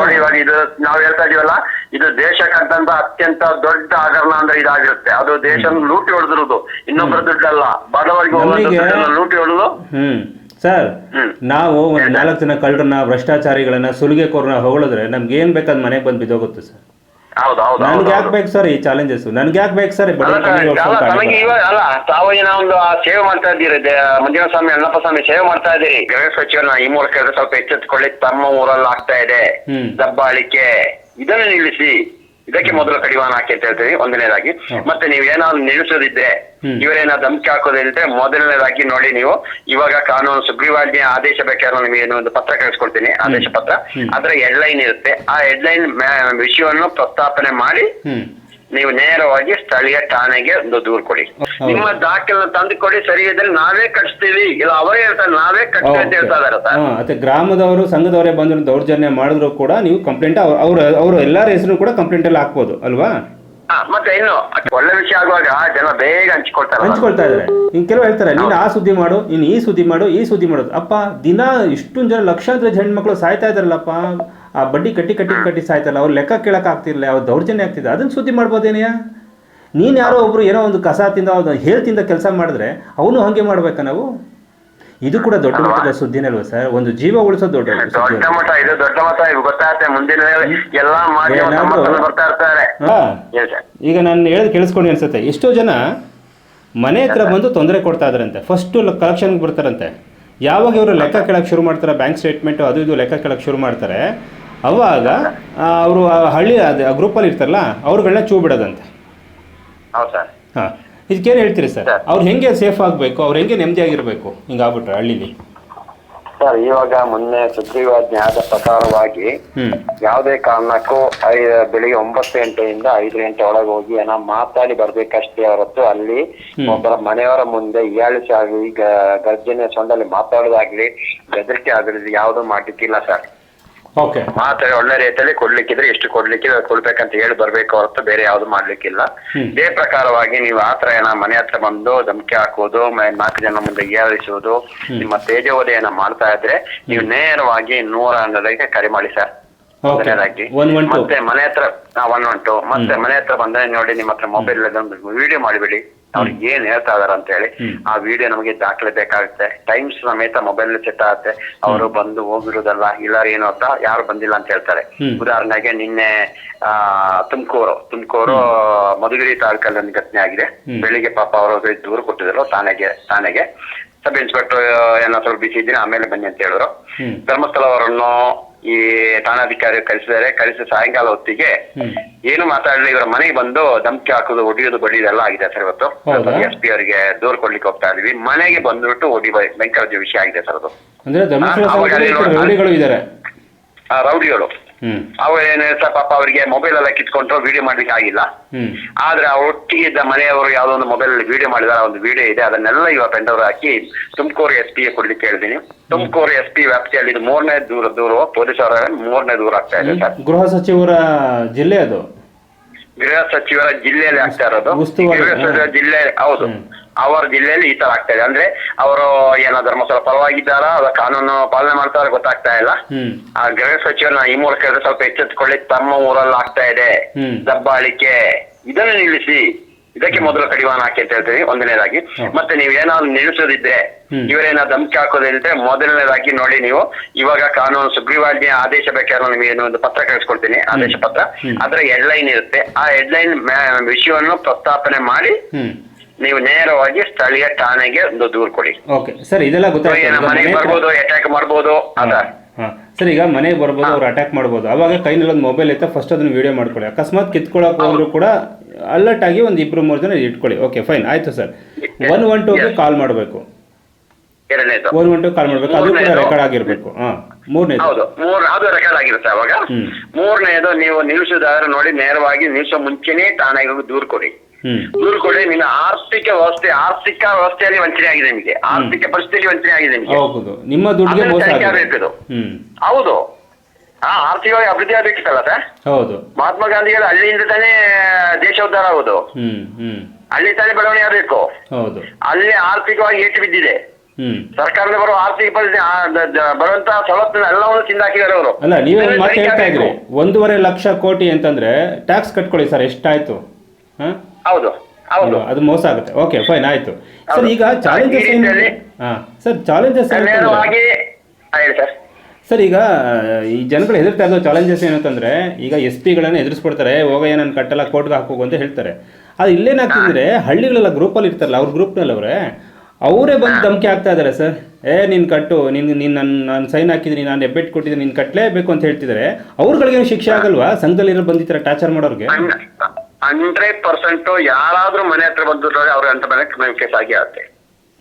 ನೋಡಿ ಇವಾಗ ಇದು ನಾವ್ ಹೇಳ್ತಾ ಇದೀವಲ್ಲ ಇದು ದೇಶಕ್ಕಂತ ಅತ್ಯಂತ ದೊಡ್ಡ ಹಗರಣ ಅಂದ್ರೆ ಇದಾಗಿರುತ್ತೆ. ಅದು ದೇಶ ಲೂಟಿ ಹೊಡೆದಿರೋದು. ಇನ್ನೊಬ್ಬರ ದುಡ್ಡಲ್ಲ. ಬಡವರಿಗೆ ಹೋಗುವಂತ ನಮಗೆ- ದುಡ್ಡನ್ನ ಲೂಟಿ ಹೊಡೆದು ಹ್ಮ್. ಸರ್ ನಾವು ಒಂದ್ ನಾಲ್ಕು ಜನ ಕಳ್ಳರನ್ನ ಭ್ರಷ್ಟಾಚಾರಿಗಳನ್ನ ಸುಲಿಗೆಕೋರನ್ನ ಹೊಗಳಿದ್ರೆ ನಮ್ಗೆ ಏನ್ ಬೇಕಾದ್ ಮನೆಗೆ ಬಂದು ಬಿದ್ದೋಗುತ್ತೆ ಸರ್. ನನ್ಗೆ ಯಾಕೆ ಬೇಕು ಸರ್ ಈ ಚಾಲೆಂಜಸ್ ನನ್ಗೆ ಯಾಕೆ ಬೇಕು ಸರ್ ಇವಾಗ ಅಲ್ಲ ತಾವು ಏನೋ ಒಂದು ಆ ಸೇವೆ ಮಾಡ್ತಾ ಇದ್ದೀರಿ ಮಂಜುನಾಥ ಸ್ವಾಮಿ ಅಣ್ಣಪ್ಪ ಸ್ವಾಮಿ ಸೇವೆ ಮಾಡ್ತಾ ಇದ್ದೀರಿ. ಗೃಹ ಸಚಿವನ ಈ ಮೂಲಕ ಸ್ವಲ್ಪ ಎಚ್ಚೆತ್ತುಕೊಳ್ಳಿ ತಮ್ಮ ಊರಲ್ಲಿ ಆಗ್ತಾ ಇದೆ. ದಬ್ಬಾಳಿಕೆ ಇದನ್ನು ನಿಲ್ಲಿಸಿ. ಇದಕ್ಕೆ ಮೊದಲು ಕಡಿವಾಣ ಹಾಕಿ ಅಂತ ಹೇಳ್ತೀವಿ ಒಂದನೇದಾಗಿ. ಮತ್ತೆ ನೀವು ಏನಾದ್ರು ನಿಲ್ಲಿಸೋದಿದ್ರೆ. ಇವರೇನ ಧಮಕಿ ಹಾಕೋದಿದ್ರೆ ಮೊದಲನೇದಾಗಿ ನೋಡಿ ನೀವು ಇವಾಗ ಕಾನೂನು ಸುಗ್ರೀವಾಜ್ಞೆ ಆದೇಶ ಬೇಕಾದ್ರೆ ನಿಮಗೆ ಏನು ಒಂದು ಪತ್ರ ಕಳಿಸ್ಕೊಡ್ತೀನಿ ಆದೇಶ ಪತ್ರ. ಅದರ ಹೆಡ್ಲೈನ್ ಇರುತ್ತೆ. ಆ ಹೆಡ್ಲೈನ್ ವಿಷಯವನ್ನು ಪ್ರಸ್ತಾಪನೆ ಮಾಡಿ ನೀವು ನೇರವಾಗಿ ಸ್ಥಳೀಯ ಠಾಣೆಗೆ ಒಂದು ದೂರು ಕೊಡಿ. ನಿಮ್ಮ ದಾಖಲೆ ತಂದು ಕೊಡಿ ಸರಿ ಇದ್ರೆ ನಾವೇ ಕಟ್ಸ್ತೀವಿ. ಇಲ್ಲ ಅವರೇ ಹೇಳ್ತಾರೆ ನಾವೇ ಕಟ್ತೀವಿ ಅಂತ ಹೇಳ್ತಾ ಇದಾರೆ ಸರ್ ಮತ್ತೆ ಗ್ರಾಮದವರು ಸಂಘದವರೇ ಬಂದ್ರು ದೌರ್ಜನ್ಯ ಮಾಡಿದ್ರು ಕೂಡ ನೀವು ಕಂಪ್ಲೇಂಟ್ ಅವ್ರ ಅವ್ರ ಎಲ್ಲಾರ ಹೆಸರು ಕೂಡ ಕಂಪ್ಲೇಂಟ್ ಅಲ್ಲಿ ಹಾಕ್ಬೋದು ಅಲ್ವಾ? ಹಾ, ಮತ್ತೆ ಇನ್ನು ಒಳ್ಳೆ ವಿಷಯ ಆಗುವಾಗ ಜನ ಬೇಗ ಹಂಚ್ಕೊಳ್ತಾರೆ ಹಂಚ್ಕೊಳ್ತಾ ಇದಾರೆ. ಇನ್ ಕೆಲವು ಹೇಳ್ತಾರೆ ನೀನು ಆ ಸುದ್ದಿ ಮಾಡು ನೀನು ಈ ಸುದ್ದಿ ಮಾಡು ಈ ಸುದ್ದಿ ಮಾಡೋದು ಅಪ್ಪ ದಿನ ಇಷ್ಟೊಂದು ಜನ ಲಕ್ಷಾಂತರ ಹೆಣ್ಮಕ್ಳು ಸಾಯ್ತಾ ಇದಾರಲ್ಲಪ್ಪ ಆ ಬಡ್ಡಿ ಕಟ್ಟಿ ಕಟ್ಟಿ ಕಟ್ಟಿ ಸಾಯ್ತಲ್ಲ ಅವ್ರು ಲೆಕ್ಕ ಕೇಳಕ್ ಆಗ್ತಿರ್ಲಿಲ್ಲ ಅವ್ರ ದೌರ್ಜನ್ಯ ಆಗ್ತಿದೆ. ಅದನ್ನ ಸುದ್ದಿ ಮಾಡ್ಬೋದೇನೆಯ ನೀನು ಯಾರೋ ಒಬ್ಬರು ಏನೋ ಒಂದು ಕಸ ತಿಂದ ಹೇಳ್ತಿಂದ ಕೆಲಸ ಮಾಡಿದ್ರೆ ಅವನು ಹಾಗೆ ಮಾಡ್ಬೇಕಾ ನಾವು? ಇದು ಕೂಡ ದೊಡ್ಡ ಮಟ್ಟದ ಸುದ್ದಿನೇ ಅಲ್ವಾ ಸರ್? ಒಂದು ಜೀವ ಉಳಿಸೋ ದೊಡ್ಡ ಸುದ್ದಿ ದೊಡ್ಡ ಮಠ ಇದು ದೊಡ್ಡ ಮಠ ಇದು ಗೊತ್ತಾಗುತ್ತೆ. ಮುಂದಿನ ಎಲ್ಲಾ ಮಾಧ್ಯಮ ಏನಾದ್ರು- ಬರ್ತಾ ಇರ್ತಾರೆ. ಹಾ. ಹೇಳಿ ಸರ್. ಈಗ ನಾನು ಹೇಳೋದು ಕೇಳಿಸ್ಕೊಂಡು ಅನ್ಸುತ್ತೆ. ಎಷ್ಟೋ ಜನ ಮನೆ ಹತ್ರ ಬಂದು ತೊಂದರೆ ಕೊಡ್ತಾ ಇದ್ರಂತೆ. ಫಸ್ಟ್ ಕಲೆಕ್ಷನ್ ಬರ್ತಾರಂತೆ. ಯಾವಾಗ ಇವರು ಲೆಕ್ಕ ಕೇಳಕ್ ಶುರು ಮಾಡ್ತಾರೆ ಬ್ಯಾಂಕ್ ಸ್ಟೇಟ್ಮೆಂಟ್ ಅದು ಇದು ಲೆಕ್ಕ ಕೇಳಕ್ಕೆ ಶುರು ಮಾಡ್ತಾರೆ ಅವಾಗ ಅವರು ಹಳ್ಳಿ ಅದು ಗ್ರೂಪಲ್ಲಿ ಇರ್ತಾರಲ್ಲ ಅವ್ರುಗಳನ್ನ ಚೂ ಬಿಡೋದಂತೆ. ಹೌದು ಸರ್. ಹಾಂ. ಇದಕ್ಕೇನು ಹೇಳ್ತೀರಿ ಸರ್. ಅವ್ರು ಹೆಂಗೆ ಸೇಫ್ ಆಗಬೇಕು? ಅವ್ರು ಹೆಂಗೆ ನೆಮ್ಮದಿಯಾಗಿರಬೇಕು? ಹಿಂಗಾಗ್ಬಿಟ್ರೆ ಹಳ್ಳಿಲಿ. ಸರ್ ಇವಾಗ ಮೊನ್ನೆ ಸುಗ್ರೀವಾಜ್ಞೆ ಆದ ಪ್ರಕಾರವಾಗಿ ಯಾವುದೇ ಕಾರಣಕ್ಕೂ ಐ ಬೆಳಿಗ್ಗೆ ಒಂಬತ್ತು ಗಂಟೆಯಿಂದ ಐದು ಗಂಟೆ ಒಳಗೆ ಹೋಗಿ ಏನೋ ಮಾತಾಡಿ ಬರ್ಬೇಕಷ್ಟೇ ಹೊರತು ಅಲ್ಲಿ. ಒಬ್ಬರ ಮನೆಯವರ ಮುಂದೆ ಹೀಯಾಳಿಸಿ ಆಗಲಿ ಈಗ ಗರ್ಜನೆ ಸೊಂಡಲ್ಲಿ ಮಾತಾಡೋದಾಗ್ಲಿ ಬೆದರಿಕೆ ಆಗಲಿ ಯಾವುದು ಮಾಡ್ಲಿಕ್ಕಿಲ್ಲ ಸರ್. ಓಕೆ ಮಾತಾಡಿ ಒಳ್ಳೆ ರೀತಿಯಲ್ಲಿ ಕೊಡ್ಲಿಕ್ಕಿದ್ರೆ ಎಷ್ಟು ಕೊಡ್ಲಿಕ್ಕಿದ್ರೆ ಕೊಡ್ಬೇಕಂತ ಹೇಳಿ ಬರ್ಬೇಕು ಹೊರತು ಬೇರೆ ಯಾವ್ದು ಮಾಡ್ಲಿಕ್ಕಿಲ್ಲ. ಇದೇ ಪ್ರಕಾರವಾಗಿ ನೀವು ಆತರ ಏನ ಮನೆ ಹತ್ರ ಬಂದು ಧಮಕಿ ಹಾಕೋದು ನಾಲ್ಕು ಜನ ಮುಂದೆ ಹೀಯಾಳಿಸುವುದು ನಿಮ್ಮ ಏನ ಮಾಡ್ತಾ ಇದ್ರೆ ನೀವು ನೇರವಾಗಿ ನೂರ ಅನ್ನೋದಕ್ಕೆ ಕರೆ ಮಾಡಿ ಸರ್. ಮತ್ತೆ ಮನೆ ಹತ್ರ ಒನ್ ಒನ್ ಟು ಮತ್ತೆ ಮನೆ ಹತ್ರ ಬಂದ್ರೆ ನೋಡಿ ನಿಮ್ಮ ಹತ್ರ ಮೊಬೈಲ್ ವಿಡಿಯೋ ಮಾಡಿಬಿಡಿ. ಅವ್ರಿಗೆ ಏನ್ ಹೇಳ್ತಾ ಇದಾರೆ ಅಂತ ಹೇಳಿ ಆ ವಿಡಿಯೋ ನಮಗೆ ದಾಖಲೆ ಬೇಕಾಗುತ್ತೆ. ಟೈಮ್ಸ್ ಸಮೇತ ಮೊಬೈಲ್ ಸೆಟ್ ಆಗುತ್ತೆ. ಅವರು ಬಂದು ಹೋಗಿರೋದಲ್ಲ ಇಲ್ಲ ಏನು ಅಂತ ಯಾರು ಬಂದಿಲ್ಲ ಅಂತ ಹೇಳ್ತಾರೆ. ಉದಾಹರಣೆಗೆ ನಿನ್ನೆ ಆ ತುಮಕೂರು. ತುಮಕೂರು ಮಧುಗಿರಿ ತಾಲೂಕಲ್ಲಿ ಒಂದು ಘಟನೆ ಆಗಿದೆ. ಬೆಳಿಗ್ಗೆ ಪಾಪ ಅವರು ದೂರು ಕೊಟ್ಟಿದ್ರು ತಾನೆಗೆ ತಾನೆಗೆ. ಸಬ್ ಇನ್ಸ್ಪೆಕ್ಟರ್ ಏನಾದ್ರು ಸ್ವಲ್ಪ ಬಿಸಿ ಇದ್ದೀನಿ ಆಮೇಲೆ ಬನ್ನಿ ಅಂತ ಹೇಳಿದ್ರು. ಧರ್ಮಸ್ಥಳ ಅವರನ್ನು ಈ ಠಾಣಾಧಿಕಾರಿ ಕಳಿಸಿದ್ದಾರೆ ಕಳಿಸಿದ ಸಾಯಂಕಾಲ ಹೊತ್ತಿಗೆ. ಏನು ಮಾತಾಡಲಿ ಇವರ ಮನೆಗೆ ಬಂದು ಧಮಕಿ ಹಾಕೋದು ಹೊಡಿಯೋದು ಬಡಿಯೋದು ಎಲ್ಲ ಆಗಿದೆ ಸರ್ ಇವತ್ತು? ಎಸ್ ಪಿ ಅವರಿಗೆ ದೂರ ಕೊಡ್ಲಿಕ್ಕೆ ಹೋಗ್ತಾ ಇದೀವಿ. ಮನೆಗೆ ಬಂದ್ಬಿಟ್ಟು ಹೊಡಿ ಭಯಂಕರ ವಿಷಯ ಆಗಿದೆ ಸರ್ ಅದು. ರೌಡಿಗಳು. ಅವ್ರು ಏನು ಪಾಪ ಅವರಿಗೆ ಮೊಬೈಲ್ ಎಲ್ಲ ಕಿತ್ಕೊಂಡ್ರು ವಿಡಿಯೋ ಮಾಡ್ಲಿಕ್ಕೆ ಆಗಿಲ್ಲ. ಆದ್ರೆ ಅವ್ರ ಒಟ್ಟಿಗೆ ಇದ್ದ ಮನೆಯವರು ಯಾವುದೋ ಒಂದು ಮೊಬೈಲ್ ಅಲ್ಲಿ ವಿಡಿಯೋ ಮಾಡಿದಾರೆ ಒಂದು ವಿಡಿಯೋ ಇದೆ ಅದನ್ನೆಲ್ಲ ಇವಾಗ ಪೆಂಡವ್ರು ಹಾಕಿ ತುಮಕೂರು ಎಸ್ ಪಿ ಕೊಡ್ಲಿಕ್ಕೆ ಹೇಳಿದೀನಿ ತುಮಕೂರು ಎಸ್ ಪಿ ವ್ಯಾಪ್ತಿಯಲ್ಲಿ ಇದು ಮೂರನೇ ದೂರ ದೂರ ಪೊಲೀಸ್ ಅವರ ಮೂರನೇ ದೂರ ಆಗ್ತಾ ಇದೆ ಸರ್. ಗೃಹ ಸಚಿವರ ಜಿಲ್ಲೆ ಅದು? ಗೃಹ ಸಚಿವರ ಜಿಲ್ಲೆಯಲ್ಲಿ ಆಗ್ತಾ ಇರೋದು. ಗೃಹ ಸಚಿವರ ಜಿಲ್ಲೆ ಹೌದು. ಅವರ ಜಿಲ್ಲೆಯಲ್ಲಿ ಈ ತರ ಆಗ್ತಾ ಇದೆ. ಅಂದ್ರೆ ಅವರು ಏನೋ ಧರ್ಮಸ್ಥಳ ಪರವಾಗಿದ್ದಾರಾ? ಅದ ಕಾನೂನು ಪಾಲನೆ ಮಾಡ್ತಾರ? ಗೊತ್ತಾಗ್ತಾ ಇಲ್ಲ. ಆ ಗೃಹ ಸಚಿವರನ್ನ ಈ ಮೂಲಕ ಸ್ವಲ್ಪ ಎಚ್ಚೆತ್ತುಕೊಳ್ಳಿ ತಮ್ಮ ಊರಲ್ಲಿ ಆಗ್ತಾ ಇದೆ. ದಬ್ಬಾಳಿಕೆ. ಇದನ್ನು ನಿಲ್ಲಿಸಿ. ಇದಕ್ಕೆ ಮೊದಲು ಕಡಿವಾಣ ಹಾಕಿ ಅಂತ ಹೇಳ್ತೀವಿ. ಒಂದನೇದಾಗಿ. ಮತ್ತೆ ನೀವು ಏನಾದ್ರು ನಿಲ್ಲಿಸೋದಿದ್ರೆ. ಇವರೇನ ಧಮಕಿ ಹಾಕೋದಿದ್ರೆ ಮೊದಲನೇದಾಗಿ ನೋಡಿ ನೀವು ಇವಾಗ ಕಾನೂನು ಸುಗ್ರೀವಾಜ್ಞೆ ಆದೇಶ ಬೇಕಾದ್ರೆ ನಿಮಗೆ ಏನು ಒಂದು ಪತ್ರ ಕಳಿಸ್ಕೊಡ್ತೀನಿ. ಆದೇಶ ಪತ್ರ. ಅದರ ಹೆಡ್ಲೈನ್ ಇರುತ್ತೆ. ಆ ಹೆಡ್ಲೈನ್ ವಿಷಯವನ್ನು ಪ್ರಸ್ತಾಪನೆ ಮಾಡಿ ನೀವು ನೇರವಾಗಿ ಸ್ಥಳೀಯ ಠಾಣೆಗೆ ಒಂದು ದೂರು ಕೊಡಿ. ಓಕೆ ಸರ್ ಇದೆಲ್ಲ ಗೊತ್ತಾಯ್ತು. ಮನೆಗೆ ಬರ್ಬೋದು ಅಟ್ಯಾಕ್ ಮಾಡ್ಬೋದು ಅದ ಹಾ. ಸರ್ ಈಗ ಮನೆಗೆ ಬರ್ಬೋದು ಅವ್ರು ಅಟ್ಯಾಕ್ ಮಾಡ್ಬೋದು. ಅವಾಗ ಕೈನಲ್ಲಿ ಒಂದು ಮೊಬೈಲ್ ಇತ್ತ ಫಸ್ಟ್ ಅದನ್ನ ವಿಡಿಯೋ ಮಾಡ್ಕೊಳ್ಳಿ. ಅಕಸ್ಮಾತ್ ಕಿತ್ಕೊಳಕ್ ಹೋದ್ರು ಕೂಡ ಅಲರ್ಟ್ ಆಗಿ ಒಂದು ಇಬ್ರು ಮೂರು ಜನ ಇಟ್ಕೊಳ್ಳಿ. ಓಕೆ ಫೈನ್ ಆಯ್ತು ಸರ್. ಒನ್ ಒನ್ ಟೂಗೆ ಕಾಲ್ ಮಾಡಬೇಕು. ಎರಡನೇದು. ಒನ್ ಒನ್ ಟು ಕಾಲ್ ಮಾಡಬೇಕು. ಅದು ಕೂಡ ರೆಕಾರ್ಡ್ ಆಗಿರ್ಬೇಕು. ಹಾ ಮೂರನೇದು. ಹೌದು ಮೂರ್ ಅದು ರೆಕಾರ್ಡ್ ಆಗಿರುತ್ತೆ ಅವಾಗ. ಮೂರನೇದು ನೀವು ನಿಲ್ಸೋದಾದ್ರೆ ನೋಡಿ ನೇರವಾಗಿ ನಿಲ್ಸೋ ಮುಂಚೆನೇ ಠಾಣೆಗೆ ಹೋಗಿ ದೂರು ಕೊಡಿ. ದೂರು ಕೊಡಿ ನಿನ್ನ ಆರ್ಥಿಕ ವ್ಯವಸ್ಥೆ ಆರ್ಥಿಕ ವ್ಯವಸ್ಥೆಯಲ್ಲಿ ವಂಚನೆ ಆಗಿದೆ ನಿಮಗೆ. ಆರ್ಥಿಕ ಪರಿಸ್ಥಿತಿಯಲ್ಲಿ ವಂಚನೆ ಆಗಿದೆ ನಿಮಗೆ. ಹೌದು. ನಿಮ್ಮ ದುಡ್ಡಿಗೆ ಮೋಸ ಹ್ಮ್. ಹೌದು. ಹಾ ಆರ್ಥಿಕವಾಗಿ ಅಭಿವೃದ್ಧಿ ಆಗ್ಬೇಕಿತ್ತಲ್ಲ ಸರ್? ಹೌದು. ಮಹಾತ್ಮ ಗಾಂಧಿಗಳು ಹಳ್ಳಿಯಿಂದ ತಾನೇ ದೇಶ ಉದ್ಧಾರ ಆಗೋದು. ಹಳ್ಳಿ ತಾನೇ ಬೆಳವಣಿಗೆ ಆಗಬೇಕು. ಹೌದು. ಅಲ್ಲಿ ಆರ್ಥಿಕವಾಗಿ ಏಟು ಬಿದ್ದಿದೆ. ಸರ್ಕಾರದ ಬರುವ ಆರ್ಥಿಕ ಪರಿಸ್ಥಿತಿ ಬರುವಂತ ಸವಲತ್ತು ದ- ಬರುವಂತಹ ಸವಲತ್ತನ್ನ ಎಲ್ಲವನ್ನು ತಿಂದಾಕಿದ್ದಾರೆ ಅವರು. ಅಲ್ಲ ನೀವು ಮಾತು ಹೇಳ್ತಾ ಇದ್ರಿ. ಒಂದೂವರೆ ಲಕ್ಷ ಕೋಟಿ ಅಂತಂದ್ರೆ ಟ್ಯಾಕ್ಸ್ ಕಟ್ಕೊಳ್ಳಿ ಸರ್ ಎಷ್ಟಾಯ್ತು? ಹಾ? ಹೌದು ಹೌದು. ಅದು ಮೋಸ ಆಗುತ್ತೆ. ಓಕೆ ಫೈನ್ ಆಯ್ತು. ಸರ್ ಈಗ ಚಾಲೆಂಜಸ್ ಏನು ಹಾ ಸರ್ ಚಾಲೆಂಜಸ್ ನೇರವಾಗಿ ಹಾ, ಹೇಳಿ ಸರ್ ಸರ್ ಈಗ ಈ ಜನಗಳು ಹೆದರ್ತಾ ಇರೋ ಚಾಲೆಂಜಸ್ ಏನಂತಂದ್ರೆ ಈಗ ಎಸ್ ಪಿಗಳನ್ನು ಎದುರಿಸ್ಬಿಡ್ತಾರೆ ಹೋಗಯ್ಯ ನಾನು ಕಟ್ಟಲ್ಲ ಕೋರ್ಟ್ಗೆ ಹಾಕೋಗು ಅಂತ ಹೇಳ್ತಾರೆ. ಅದು ಇಲ್ಲೇನಾಗ್ತಿದ್ರೆ ಹಳ್ಳಿಗಳೆಲ್ಲ ಗ್ರೂಪಲ್ಲಿ ಇರ್ತಾರಲ್ಲ ಅವ್ರ ಗ್ರೂಪ್ನಲ್ಲಿ ಅವರೇ ಅವರೇ ಬಂದು ಧಮಕಿ ಆಗ್ತಾ ಇದ್ದಾರೆ ಸರ್ ಏ ನೀನು ಕಟ್ಟು ನಿನ್ ನೀನು ನನ್ನ ನಾನು ಸೈನ್ ಹಾಕಿದ್ದೀನಿ ನಾನು ಎಬ್ಬೆಟ್ ಕೊಟ್ಟಿದ್ದೀನಿ ನೀನು ಕಟ್ಟಲೇಬೇಕು ಅಂತ ಹೇಳ್ತಿದ್ದಾರೆ ಅವ್ರುಗಳಿಗೇನು ಶಿಕ್ಷೆ ಆಗಲ್ವಾ? ಸಂಘದಲ್ಲಿರೋ ಬಂದಿದ್ದಾರೆ ಟಾರ್ಚರ್ ಮಾಡೋರಿಗೆ? ಹಂಡ್ರೆಡ್ ಪರ್ಸೆಂಟ್ ಯಾರಾದ್ರೂ ಮನೆ ಹತ್ರ ಬಂದು ಅವ್ರ ಅಂತ ಮನೆ ಕ್ರಿಮಿನಲ್ ಕೇಸ್ ಆಗಿ ಆಗುತ್ತೆ.